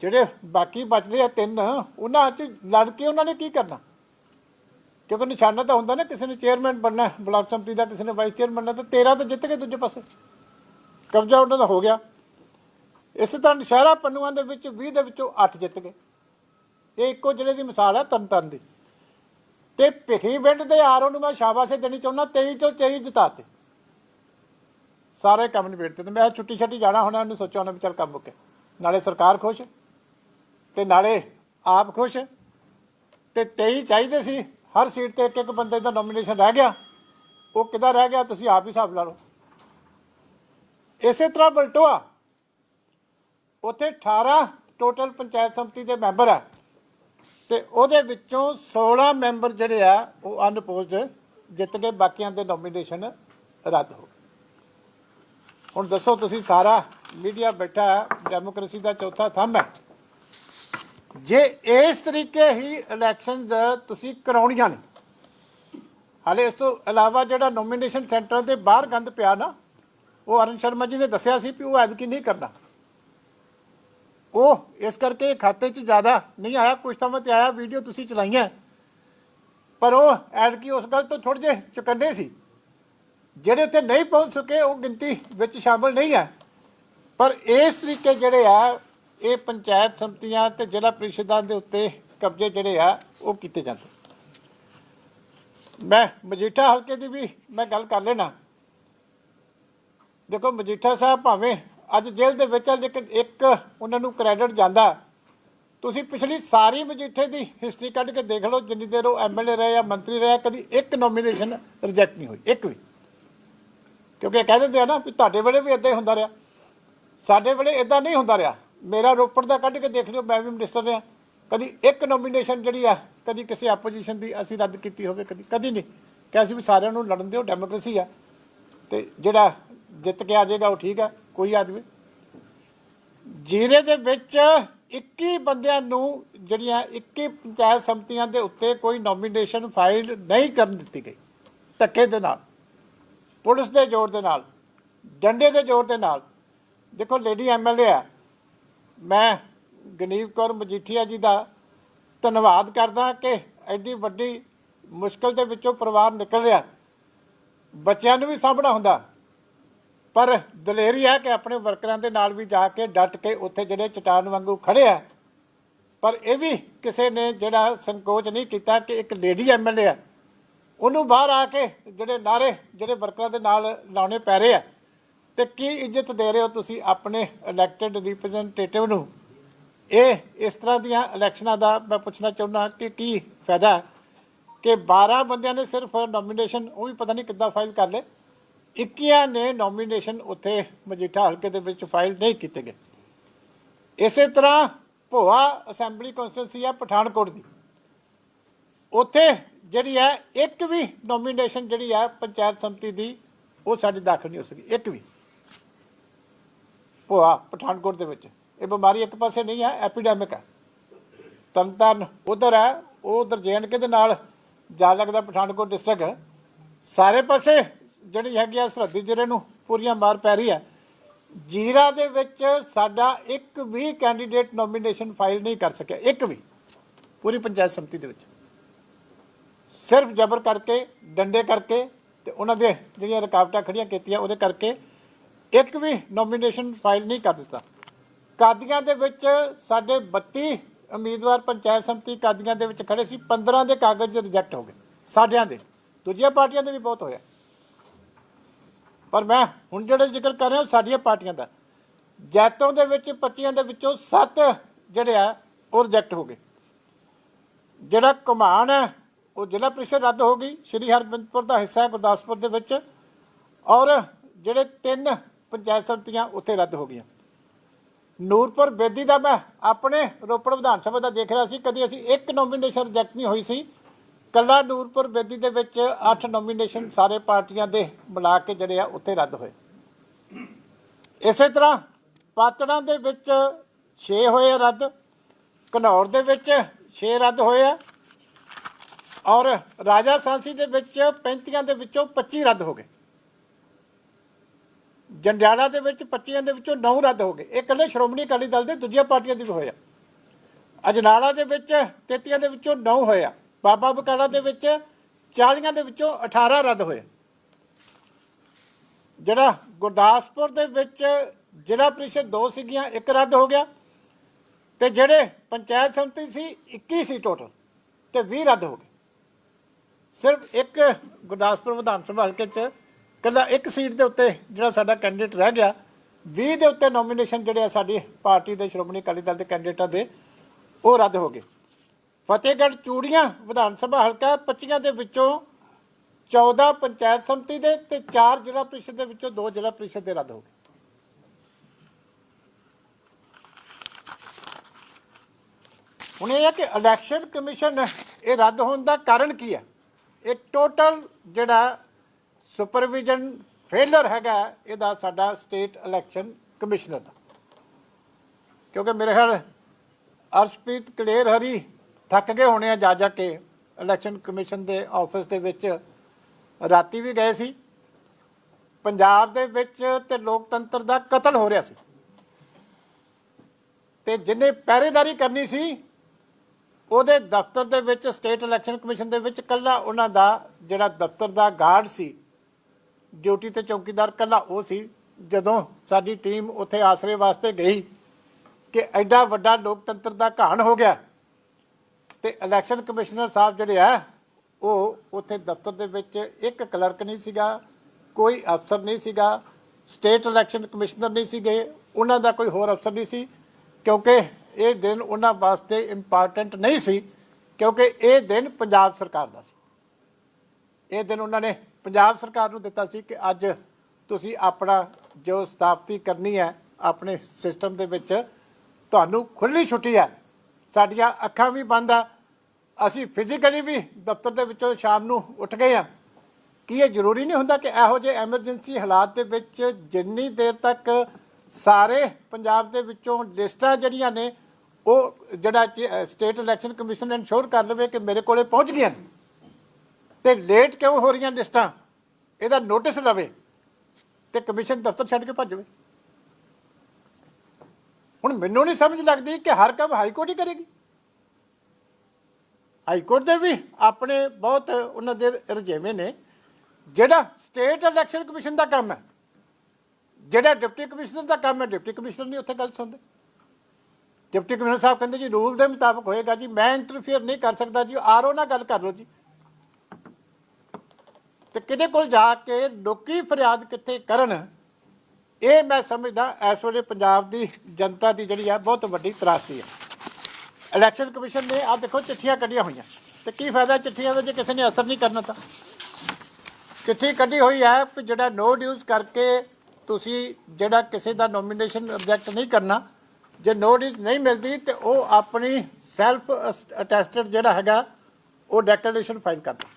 ਜਿਹੜੇ ਬਾਕੀ ਬਚਦੇ ਆ ਤਿੰਨ, ਉਹਨਾਂ 'ਚ ਲੜ ਕੇ ਉਹਨਾਂ ਨੇ ਕੀ ਕਰਨਾ? ਕਿਉਂਕਿ ਨਿਸ਼ਾਨਾ ਤਾਂ ਹੁੰਦਾ ਨਾ, ਕਿਸੇ ਨੇ ਚੇਅਰਮੈਨ ਬਣਨਾ, ਬਲਾਕ ਸੰਮਤੀ ਦਾ ਕਿਸੇ ਨੇ ਵਾਈਸ ਚੇਅਰਮੈਨ ਬਣਨਾ, ਤਾਂ 13 ਤਾਂ ਜਿੱਤ ਗਏ ਦੂਜੇ ਪਾਸੇ। ਕਬਜ਼ਾ ਉਹਨਾਂ ਦਾ ਹੋ ਗਿਆ। ਇਸੇ ਤਰ੍ਹਾਂ ਨਸ਼ਹਿਰਾ ਪੰਨੂਆਂ ਦੇ ਵਿੱਚ 20 ਦੇ ਵਿੱਚੋਂ 8 ਜਿੱਤ ਗਏ। ਇਹ ਇੱਕੋ ਜ਼ਿਲ੍ਹੇ ਦੀ ਮਿਸਾਲ ਹੈ ਤਰਨਤਾਰਨ ਦੀ। ਤੇ ਭਿਖੀ ਵਿੰਡ ਦੇ ਆਰਓ ਨੂੰ ਮੈਂ ਸ਼ਾਬਾਸ਼ੇ ਦੇਣੀ ਚਾਹੁੰਦਾ 23 ਤੋਂ 23 ਜਿਤਾਤੇ। ਸਾਰੇ ਕੰਮ ਨਿਬੇੜਤੇ ਤੇ ਮੈਂ ਛੁੱਟੀ ਛੱਟੀ ਜਾਣਾ ਹੋਣਾ, ਉਹਨੂੰ ਸੋਚਿਆ ਹੋਣਾ ਵੀ ਚੱਲ ਕੰਮ ਮੁੱਕੇ। ਨਾਲੇ ਸਰਕਾਰ ਖੁਸ਼, ਤੇ ਨਾਲੇ ਆਪ ਖੁਸ਼, ਤੇ 23 ਚਾਹੀਦੇ ਸੀ। ਹਰ ਸੀਟ ਤੇ ਇੱਕ ਇੱਕ ਬੰਦੇ ਦਾ ਨੋਮੀਨੇਸ਼ਨ ਰਹਿ ਗਿਆ। ਉਹ ਕਿੱਦਾਂ ਰਹਿ ਗਿਆ, ਤੁਸੀਂ ਆਪ ਹੀ ਹਿਸਾਬ ਲਾ ਲਓ। ਇਸੇ ਤਰ੍ਹਾਂ ਬਲਟੋਆ, ਉੱਥੇ 18 ਟੋਟਲ ਪੰਚਾਇਤ ਸਮਿਤੀ ਦੇ ਮੈਂਬਰ ਆ ਤੇ ਉਹਦੇ ਵਿੱਚੋਂ 16 ਮੈਂਬਰ ਜਿਹੜੇ ਆ, ਉਹ ਅਨਪੋਜ਼ਡ ਜਿੱਤ ਕੇ ਬਾਕੀਆਂ ਦੇ ਨੋਮੀਨੇਸ਼ਨ ਰੱਦ ਹੋ ਗਏ। ਹੁਣ ਦੱਸੋ ਤੁਸੀਂ ਸਾਰਾ ਮੀਡੀਆ ਬੈਠਾ ਡੈਮੋਕ੍ਰੇਸੀ ਦਾ ਚੌਥਾ ਥੰਮ ਹੈ। ਜੇ ਇਸ ਤਰੀਕੇ ਹੀ ਇਲੈਕਸ਼ਨਸ ਤੁਸੀਂ ਕਰਾਉਣੀਆਂ ਨੇ, ਹਾਲੇ ਇਸ ਤੋਂ ਇਲਾਵਾ ਜਿਹੜਾ ਨੋਮੀਨੇਸ਼ਨ ਸੈਂਟਰ ਦੇ ਬਾਹਰ ਗੰਦ ਪਿਆ ਨਾ, ਉਹ ਅਰਨ ਸ਼ਰਮਾ ਜੀ ਨੇ ਦੱਸਿਆ ਸੀ ਕਿ ਉਹ ਐਤਕੀ ਨਹੀਂ ਕਰਨਾ। ਉਹ ਇਸ ਕਰਕੇ ਖਾਤੇ 'ਚ ਜ਼ਿਆਦਾ ਨਹੀਂ ਆਇਆ, ਕੁਛ ਤਾਂ ਤੇ ਆਇਆ, ਵੀਡੀਓ ਤੁਸੀਂ ਚਲਾਈਆਂ। ਪਰ ਉਹ ਐਡ ਕੀ ਉਸ ਗੱਲ ਤੋਂ ਥੋੜੇ ਜਿਹੇ ਚੁਕੰਨੇ ਸੀ। ਜਿਹੜੇ ਉੱਥੇ ਨਹੀਂ ਪਹੁੰਚ ਸਕੇ, ਉਹ ਗਿਣਤੀ ਵਿੱਚ ਸ਼ਾਮਲ ਨਹੀਂ ਹੈ। ਪਰ ਇਸ ਤਰੀਕੇ ਜਿਹੜੇ ਆ, ਇਹ ਪੰਚਾਇਤ ਸੰਮਤੀਆਂ ਤੇ ਜ਼ਿਲ੍ਹਾ ਪ੍ਰੀਸ਼ਦਾਂ ਦੇ ਉੱਤੇ ਕਬਜ਼ੇ ਜਿਹੜੇ ਆ, ਉਹ ਕੀਤੇ ਜਾਂਦੇ। ਮੈਂ ਮਜੀਠਾ ਹਲਕੇ ਦੀ ਵੀ ਮੈਂ ਗੱਲ ਕਰ ਲੈਣਾ ਦੇਖੋ, ਮਜੀਠਾ ਸਾਹਿਬ ਭਾਵੇਂ ਅੱਜ ਜੇਲ੍ਹ ਦੇ ਵਿੱਚ ਆ ਲੇਕਿਨ ਇੱਕ ਉਹਨਾਂ ਨੂੰ ਕ੍ਰੈਡਿਟ ਜਾਂਦਾ। ਤੁਸੀਂ ਪਿਛਲੀ ਸਾਰੀ ਮਜੀਠੇ ਦੀ ਹਿਸਟਰੀ ਕੱਢ ਕੇ ਦੇਖ ਲਓ, ਜਿੰਨੀ ਦੇਰ ਉਹ ਐਮਐਲਏ ਰਹੇ ਜਾਂ ਮੰਤਰੀ ਰਹੇ, ਕਦੀ ਇੱਕ ਨੋਮੀਨੇਸ਼ਨ ਰਿਜੈਕਟ ਨਹੀਂ ਹੋਈ, ਇੱਕ ਵੀ। ਕਿਉਂਕਿ ਇਹ ਕਹਿ ਦਿੰਦੇ ਆ ਨਾ ਵੀ ਤੁਹਾਡੇ ਵੇਲੇ ਵੀ ਇਦਾਂ ਹੀ ਹੁੰਦਾ ਰਿਹਾ। ਸਾਡੇ ਵੇਲੇ ਇਦਾਂ ਨਹੀਂ ਹੁੰਦਾ ਰਿਹਾ। ਮੇਰਾ ਰੋਪੜ ਦਾ ਕੱਢ ਕੇ ਦੇਖ ਲਿਓ, ਮੈਂ ਵੀ ਮਿਨਿਸਟਰ ਰਿਹਾ। ਕਦੀ ਇੱਕ ਨੋਮੀਨੇਸ਼ਨ ਜਿਹੜੀ ਆ, ਕਦੀ ਕਿਸੇ ਆਪੋਜੀਸ਼ਨ ਦੀ ਅਸੀਂ ਰੱਦ ਕੀਤੀ ਹੋਵੇ, ਕਦੀ ਕਦੀ ਨਹੀਂ। ਕਿ ਅਸੀਂ ਵੀ ਸਾਰਿਆਂ ਨੂੰ ਲੜਨ ਦਿਓ ਡੈਮੋਕ੍ਰੇਸੀ ਆ। ਤੇ ਜਿਹੜਾ ਜਿੱਤ ਕੇ ਆ ਜਾਏਗਾ, ਉਹ ਠੀਕ ਆ। ਕੋਈ ਆ ਜਾਵੇ ਜੀਰੇ ਦੇ ਵਿੱਚ 21 ਬੰਦਿਆਂ ਨੂੰ ਜਿਹੜੀਆਂ 21 ਪੰਚਾਇਤ ਸਮਿਤੀਆਂ ਦੇ ਉੱਤੇ ਕੋਈ ਨੋਮੀਨੇਸ਼ਨ ਫਾਈਲ ਨਹੀਂ ਕਰਨ ਦਿੱਤੀ ਗਈ, ਧੱਕੇ ਦੇ ਨਾਲ, ਪੁਲਿਸ ਦੇ ਜ਼ੋਰ ਦੇ ਨਾਲ, ਡੰਡੇ ਦੇ ਜ਼ੋਰ ਦੇ ਨਾਲ। ਦੇਖੋ ਲੇਡੀ ਐਮਐਲਏ ਆ। ਮੈਂ ਗਨੀਵ ਕੌਰ ਮਜੀਠੀਆ ਜੀ ਦਾ ਧੰਨਵਾਦ ਕਰਦਾ ਕਿ ਐਡੀ ਵੱਡੀ ਮੁਸ਼ਕਲ ਦੇ ਵਿੱਚੋਂ ਪਰਿਵਾਰ ਨਿਕਲ ਰਿਹਾ। ਬੱਚਿਆਂ ਨੂੰ ਵੀ ਸਾਂਭਣਾ ਹੁੰਦਾ। ਪਰ ਦਲੇਰੀ ਹੈ ਕਿ ਆਪਣੇ ਵਰਕਰਾਂ ਦੇ ਨਾਲ ਵੀ ਜਾ ਕੇ ਡਟ ਕੇ ਉੱਥੇ ਜਿਹੜੇ ਚਟਾਨ ਵਾਂਗੂ ਖੜੇ ਆ। ਪਰ ਇਹ ਵੀ ਕਿਸੇ ਨੇ ਜਿਹੜਾ ਸੰਕੋਚ ਨਹੀਂ ਕੀਤਾ ਕਿ ਇੱਕ ਲੇਡੀ ਐਮਐਲਏ ਆ। ਉਹਨੂੰ ਬਾਹਰ ਆ ਕੇ ਜਿਹੜੇ ਨਾਰੇ ਜਿਹੜੇ ਵਰਕਰਾਂ ਦੇ ਨਾਲ ਲਾਉਣੇ ਪੈ ਰਹੇ ਆ। ਤੇ ਕੀ ਇੱਜ਼ਤ ਦੇ ਰਹੇ ਹੋ ਤੁਸੀਂ ਆਪਣੇ ਇਲੈਕਟਿਡ ਰਿਪਰੈਜ਼ੈਂਟੇਟਿਵ ਨੂੰ? ਇਹ, ਇਸ ਤਰ੍ਹਾਂ ਦੀਆਂ ਇਲੈਕਸ਼ਨਾਂ ਦਾ ਮੈਂ ਪੁੱਛਣਾ ਚਾਹੁੰਦਾ ਕਿ ਕੀ ਫਾਇਦਾ ਕਿ 12 ਬੰਦਿਆਂ ਨੇ ਸਿਰਫ ਨੋਮੀਨੇਸ਼ਨ ਉਹ ਵੀ ਪਤਾ ਨਹੀਂ ਕਿੱਦਾਂ ਫਾਈਲ ਕਰ ਲਏ। 21 ਨੇ ਨੋਮੀਨੇਸ਼ਨ ਉੱਥੇ ਮਜੀਠਾ ਹਲਕੇ ਦੇ ਵਿੱਚ ਫਾਈਲ ਨਹੀਂ ਕੀਤੇ ਗਏ। ਇਸੇ ਤਰ੍ਹਾਂ ਭੋਆ ਅਸੈਂਬਲੀ ਕਨਸਟੀਟੈਂਸੀ ਆ ਪਠਾਨਕੋਟ ਦੀ। ਉੱਥੇ ਜਿਹੜੀ ਹੈ, ਇੱਕ ਵੀ ਨੋਮੀਨੇਸ਼ਨ ਜਿਹੜੀ ਹੈ ਪੰਚਾਇਤ ਸਮਿਤੀ ਦੀ, ਉਹ ਸਾਡੀ ਦਾਖਲ ਨਹੀਂ ਹੋ ਸਕੀ। ਇੱਕ ਵੀ। ਭੋਆ ਪਠਾਨਕੋਟ ਦੇ ਵਿੱਚ। ਇਹ ਬਿਮਾਰੀ ਇੱਕ ਪਾਸੇ ਨਹੀਂ ਹੈ ਐਪੀਡੈਮਿਕ ਹੈ। ਤਰਨਤਾਰਨ ਉਧਰ ਹੈ, ਉਹ ਉਧਰ ਜੇਐਨਕੇ ਦੇ ਨਾਲ ਜਾ ਲੱਗਦਾ ਪਠਾਨਕੋਟ ਡਿਸਟ੍ਰਿਕਟ ਸਾਰੇ ਪਾਸੇ ਜਿਹੜੀ ਹੈਗੀ ਆ ਸਰਹੱਦੀ ਜ਼ਿਲ੍ਹੇ ਨੂੰ ਪੂਰੀਆਂ ਮਾਰ ਪੈ ਰਹੀ ਹੈ। ਜੀਰਾ ਦੇ ਵਿੱਚ ਸਾਡਾ ਇੱਕ ਵੀ ਕੈਂਡੀਡੇਟ ਨੋਮੀਨੇਸ਼ਨ ਫਾਈਲ ਨਹੀਂ ਕਰ ਸਕਿਆ। ਇੱਕ ਵੀ। ਪੂਰੀ ਪੰਚਾਇਤ ਸਮਿਤੀ ਦੇ ਵਿੱਚ। ਸਿਰਫ ਜ਼ਬਰ ਕਰਕੇ, ਡੰਡੇ ਕਰਕੇ ਤੇ ਉਹਨਾਂ ਦੇ ਜਿਹੜੀਆਂ ਰੁਕਾਵਟਾਂ ਖੜੀਆਂ ਕੀਤੀਆਂ ਉਹਦੇ ਕਰਕੇ ਇੱਕ ਵੀ ਨੋਮੀਨੇਸ਼ਨ ਫਾਈਲ ਨਹੀਂ ਕਰ ਦਿੱਤਾ। ਕਾਦੀਆਂ ਦੇ ਵਿੱਚ ਸਾਡੇ 32 ਉਮੀਦਵਾਰ ਪੰਚਾਇਤ ਸਮਿਤੀ ਕਾਦੀਆਂ ਦੇ ਵਿੱਚ ਖੜੇ ਸੀ। 15 ਦੇ ਕਾਗਜ਼ ਰਿਜੈਕਟ ਹੋ ਗਏ। ਸਾਡਿਆਂ ਦੇ। ਦੂਜੀਆਂ ਪਾਰਟੀਆਂ ਦੇ ਵੀ ਬਹੁਤ ਹੋਇਆ। ਪਰ ਮੈਂ ਹੁਣ ਜਿਹੜੇ ਜ਼ਿਕਰ ਕਰ ਰਿਹਾ ਉਹ ਸਾਡੀਆਂ ਪਾਰਟੀਆਂ ਦਾ। ਜੈਤੋਂ ਦੇ ਵਿੱਚ 25 ਦੇ ਵਿੱਚੋਂ 7 ਜਿਹੜੇ ਆ, ਉਹ ਰਿਜੈਕਟ ਹੋ ਗਏ। ਜਿਹੜਾ ਕਮਾਨ ਹੈ, ਉਹ ਜ਼ਿਲ੍ਹਾ ਪ੍ਰੀਸ਼ਦ ਰੱਦ ਹੋ ਗਈ, ਸ਼੍ਰੀ ਹਰਬਿੰਦਪੁਰ ਦਾ ਹਿੱਸਾ ਹੈ ਗੁਰਦਾਸਪੁਰ ਦੇ ਵਿੱਚ ਔਰ ਜਿਹੜੇ ਤਿੰਨ ਪੰਚਾਇਤ ਸਮਿਤੀਆਂ ਉੱਥੇ ਰੱਦ ਹੋ ਗਈਆਂ। ਨੂਰਪੁਰ ਬੇਦੀ ਦਾ ਮੈਂ ਆਪਣੇ ਰੋਪੜ ਵਿਧਾਨ ਸਭਾ ਦਾ ਦੇਖ ਰਿਹਾ ਸੀ, ਕਦੀ ਅਸੀਂ ਇੱਕ ਨੋਮੀਨੇਸ਼ਨ ਰਿਜੈਕਟ ਨਹੀਂ ਹੋਈ ਸੀ। ਕੱਲਾ ਨੂਰਪੁਰ ਬੇਦੀ ਦੇ ਵਿੱਚ 8 ਨੋਮੀਨੇਸ਼ਨ ਸਾਰੇ ਪਾਰਟੀਆਂ ਦੇ ਮਿਲਾ ਕੇ ਜਿਹੜੇ ਆ ਉੱਥੇ ਰੱਦ ਹੋਏ। ਇਸੇ ਤਰ੍ਹਾਂ ਪਾਤੜਾਂ ਦੇ ਵਿੱਚ 6 ਹੋਏ ਆ ਰੱਦ, ਘਨੌਰ ਦੇ ਵਿੱਚ 6 ਰੱਦ ਹੋਏ ਆ ਔਰ ਰਾਜਾ ਸਾਂਸੀ ਦੇ ਵਿੱਚ 35 ਦੇ ਵਿੱਚੋਂ 25 ਰੱਦ ਹੋ ਗਏ। ਜੰਡਿਆਲਾ ਦੇ ਵਿੱਚ 25 ਦੇ ਵਿੱਚੋਂ 9 ਰੱਦ ਹੋ ਗਏ। ਇਹ ਇਕੱਲੇ ਸ਼੍ਰੋਮਣੀ ਅਕਾਲੀ ਦਲ ਦੇ ਦੂਜੀਆਂ ਪਾਰਟੀਆਂ ਦੇ ਵੀ ਹੋਇਆ ਅਜਨਾਲਾ ਦੇ ਵਿੱਚ 33 ਦੇ ਵਿੱਚੋਂ 9 ਹੋਇਆ ਬਾਬਾ ਬਕਾਲਾ ਦੇ ਵਿੱਚ 40 ਦੇ ਵਿੱਚੋਂ 18 ਰੱਦ ਹੋਏ। ਜਿਹੜਾ ਗੁਰਦਾਸਪੁਰ ਦੇ ਵਿੱਚ ਜ਼ਿਲ੍ਹਾ ਪ੍ਰੀਸ਼ਦ ਦੋ ਸੀਗੀਆਂ, ਇੱਕ ਰੱਦ ਹੋ ਗਿਆ ਤੇ ਜਿਹੜੇ ਪੰਚਾਇਤ ਸਮਿਤੀ ਸੀ 21 ਸੀ ਟੋਟਲ ਤੇ 20 ਰੱਦ ਹੋ ਗਏ। ਸਿਰਫ ਇੱਕ ਗੁਰਦਾਸਪੁਰ ਵਿਧਾਨ ਸਭਾ ਹਲਕੇ 'ਚ ਕੱਲਾ ਇੱਕ ਸੀਟ ਦੇ ਉੱਤੇ ਜਿਹੜਾ ਸਾਡਾ ਕੈਂਡੀਡੇਟ ਰਹਿ ਗਿਆ 20 ਦੇ ਉੱਤੇ ਨੋਮੀਨੇਸ਼ਨ ਜਿਹੜੇ ਆ ਸਾਡੀ ਪਾਰਟੀ ਦੇ ਸ਼੍ਰੋਮਣੀ ਅਕਾਲੀ ਦਲ ਦੇ ਕੈਂਡੀਡੇਟਾਂ ਦੇ, ਉਹ ਰੱਦ ਹੋ ਗਏ। ਫਤਿਹਗੜ੍ਹ ਚੂੜੀਆਂ ਵਿਧਾਨ ਸਭਾ ਹਲਕਾ 25 ਦੇ ਵਿੱਚੋਂ 14 ਪੰਚਾਇਤ ਸਮਿਤੀ ਦੇ ਤੇ 4 ਜ਼ਿਲ੍ਹਾ ਪ੍ਰੀਸ਼ਦ ਦੇ ਵਿੱਚੋਂ 2 ਜ਼ਿਲ੍ਹਾ ਪ੍ਰੀਸ਼ਦ ਦੇ ਰੱਦ ਹੋ ਗਏ। ਹੁਣ ਇਹ ਹੈ ਕਿ ਇਲੈਕਸ਼ਨ ਕਮਿਸ਼ਨ, ਇਹ ਰੱਦ ਹੋਣ ਦਾ ਕਾਰਨ ਕੀ ਹੈ? ਇਹ ਟੋਟਲ ਜਿਹੜਾ ਸੁਪਰਵਿਜ਼ਨ ਫੇਲਰ ਹੈਗਾ, ਇਹਦਾ ਸਾਡਾ ਸਟੇਟ ਇਲੈਕਸ਼ਨ ਕਮਿਸ਼ਨਰ ਦਾ। ਕਿਉਂਕਿ ਮੇਰੇ ਖਿਆਲ ਅਰਸ਼ਪ੍ਰੀਤ ਕਲੇਰ ਹਰੀ ਥੱਕ ਗਏ ਹੋਣੇ ਆ ਜਾ ਜਾ ਕੇ ਇਲੈਕਸ਼ਨ ਕਮਿਸ਼ਨ ਦੇ ਆਫਿਸ ਦੇ ਵਿੱਚ। ਰਾਤੀ ਵੀ ਗਏ ਸੀ। ਪੰਜਾਬ ਦੇ ਵਿੱਚ ਤੇ ਲੋਕਤੰਤਰ ਦਾ ਕਤਲ ਹੋ ਰਿਹਾ ਸੀ। ਤੇ ਜਿਨੇ ਪਹਿਰੇਦਾਰੀ ਕਰਨੀ ਸੀ, ਉਹਦੇ ਦਫ਼ਤਰ ਦੇ ਵਿੱਚ ਸਟੇਟ ਇਲੈਕਸ਼ਨ ਕਮਿਸ਼ਨ ਦੇ ਵਿੱਚ ਕੱਲਾ ਉਹਨਾਂ ਦਾ ਜਿਹੜਾ ਦਫ਼ਤਰ ਦਾ ਗਾਰਡ ਸੀ ਡਿਊਟੀ ਤੇ ਚੌਕੀਦਾਰ ਕੱਲਾ ਉਹ ਸੀ। ਜਦੋਂ ਸਾਡੀ ਟੀਮ ਉੱਥੇ ਆਸਰੇ ਵਾਸਤੇ ਗਈ ਕਿ ਐਡਾ ਵੱਡਾ ਲੋਕਤੰਤਰ ਦਾ ਘਾਣ ਹੋ ਗਿਆ ਤੇ ਇਲੈਕਸ਼ਨ ਕਮਿਸ਼ਨਰ ਸਾਹਿਬ ਜਿਹੜੇ ਆ, ਉਹ ਉੱਥੇ ਦਫ਼ਤਰ ਦੇ ਵਿੱਚ ਇੱਕ ਕਲਰਕ ਨਹੀਂ ਸੀਗਾ, ਕੋਈ ਅਫਸਰ ਨਹੀਂ ਸੀਗਾ, ਸਟੇਟ ਇਲੈਕਸ਼ਨ ਕਮਿਸ਼ਨਰ ਨਹੀਂ ਸੀਗੇ, ਉਹਨਾਂ ਦਾ ਕੋਈ ਹੋਰ ਅਫਸਰ ਨਹੀਂ ਸੀ, ਕਿਉਂਕਿ ਇਹ ਦਿਨ ਉਹਨਾਂ ਵਾਸਤੇ ਇੰਪੋਰਟੈਂਟ ਨਹੀਂ ਸੀ, ਕਿਉਂਕਿ ਇਹ ਦਿਨ ਪੰਜਾਬ ਸਰਕਾਰ ਦਾ ਸੀ। ਇਹ ਦਿਨ ਉਹਨਾਂ ਨੇ ਪੰਜਾਬ ਸਰਕਾਰ ਨੂੰ ਦਿੱਤਾ ਸੀ ਕਿ ਅੱਜ ਤੁਸੀਂ ਆਪਣਾ ਜੋ ਸਥਾਪਤੀ ਕਰਨੀ ਹੈ, ਆਪਣੇ ਸਿਸਟਮ ਦੇ ਵਿੱਚ ਤੁਹਾਨੂੰ ਖੁੱਲੀ ਛੁੱਟੀ ਹੈ, ਸਾਡੀਆਂ ਅੱਖਾਂ ਵੀ ਬੰਦ ਆ ਅਸੀਂ ਫਿਜ਼ੀਕਲੀ ਵੀ ਦਫ਼ਤਰ ਦੇ ਵਿੱਚੋਂ ਸ਼ਾਮ ਨੂੰ ਉੱਠ ਗਏ ਆ ਕੀ ਇਹ ਜ਼ਰੂਰੀ ਨਹੀਂ ਹੁੰਦਾ ਕਿ ਇਹੋ ਜਿਹੇ ਐਮਰਜੈਂਸੀ ਹਾਲਾਤ ਦੇ ਵਿੱਚ ਜਿੰਨੀ ਦੇਰ ਤੱਕ ਸਾਰੇ ਪੰਜਾਬ ਦੇ ਵਿੱਚੋਂ ਲਿਸਟਾਂ ਜਿਹੜੀਆਂ ਨੇ, ਉਹ ਜਿਹੜਾ ਸਟੇਟ ਇਲੈਕਸ਼ਨ ਕਮਿਸ਼ਨ ਇਨਸ਼ੋਰ ਕਰ ਲਵੇ ਕਿ ਮੇਰੇ ਕੋਲੇ ਪਹੁੰਚ ਗਈਆਂ ਨੇ। ਤੇ ਲੇਟ ਕਿਉਂ ਹੋ ਰਹੀਆਂ ਲਿਸਟਾਂ? ਇਹਦਾ ਨੋਟਿਸ ਲਵੇ ਤੇ ਕਮਿਸ਼ਨ ਦਫ਼ਤਰ ਛੱਡ ਕੇ ਭੱਜ ਜਾਵੇ। ਹੁਣ ਮੈਨੂੰ ਨਹੀਂ ਸਮਝ ਲੱਗਦੀ ਕਿ ਹਰ ਕੰਮ ਹਾਈ ਕੋਰਟ ਹੀ ਕਰੇਗੀ। ਹਾਈ ਕੋਰਟ ਦੇ ਵੀ ਆਪਣੇ ਬਹੁਤ ਉਹਨਾਂ ਦੇ ਰਜੇਵੇਂ ਨੇ। ਜਿਹੜਾ ਸਟੇਟ ਇਲੈਕਸ਼ਨ ਕਮਿਸ਼ਨ ਦਾ ਕੰਮ ਹੈ, ਜਿਹੜਾ ਡਿਪਟੀ ਕਮਿਸ਼ਨਰ ਦਾ ਕੰਮ ਹੈ, ਡਿਪਟੀ ਕਮਿਸ਼ਨਰ ਨਹੀਂ ਉੱਥੇ ਗੱਲ ਸੁਣਦੇ। ਡਿਪਟੀ ਕਮਿਸ਼ਨਰ ਸਾਹਿਬ ਕਹਿੰਦੇ ਜੀ, ਰੂਲ ਦੇ ਮੁਤਾਬਕ ਹੋਏਗਾ ਜੀ, ਮੈਂ ਇੰਟਰਫੇਅਰ ਨਹੀਂ ਕਰ ਸਕਦਾ ਜੀ, ਆਰਓ ਨਾਲ ਗੱਲ ਕਰ ਲਓ ਜੀ। ਤੇ ਕਿਹਦੇ ਕੋਲ ਜਾ ਕੇ ਲੋਕੀ ਫਰਿਆਦ ਕਿੱਥੇ ਕਰਨ, ਇਹ ਮੈਂ ਸਮਝਦਾ ਇਸ ਵੇਲੇ ਪੰਜਾਬ ਦੀ ਜਨਤਾ ਦੀ ਜਿਹੜੀ ਆ, ਬਹੁਤ ਵੱਡੀ ਤਰਾਸਦੀ ਹੈ। ਇਲੈਕਸ਼ਨ ਕਮਿਸ਼ਨ ਨੇ ਆ ਦੇਖੋ ਚਿੱਠੀਆਂ ਕੱਢੀਆਂ ਹੋਈਆਂ। ਤੇ ਕੀ ਫਾਇਦਾ ਚਿੱਠੀਆਂ ਦਾ ਜੇ ਕਿਸੇ ਨੇ ਅਸਰ ਨਹੀਂ ਕਰਨਾ ਤਾਂ? ਚਿੱਠੀ ਕੱਢੀ ਹੋਈ ਹੈ ਕਿ ਜਿਹੜਾ ਨੋ ਡਿਊਜ਼ ਕਰਕੇ ਤੁਸੀਂ ਜਿਹੜਾ ਕਿਸੇ ਦਾ ਨੋਮੀਨੇਸ਼ਨ ਰਿਜੈਕਟ ਨਹੀਂ ਕਰਨਾ, ਜੇ ਨੋ ਡਿਊਜ਼ ਨਹੀਂ ਮਿਲਦੀ ਤੇ ਉਹ ਆਪਣੀ ਸੈਲਫ ਅਟੈਸਟਡ ਜਿਹੜਾ ਹੈਗਾ, ਉਹ ਡੈਕਲੇਰੇਸ਼ਨ ਫਾਈਲ ਕਰਦਾ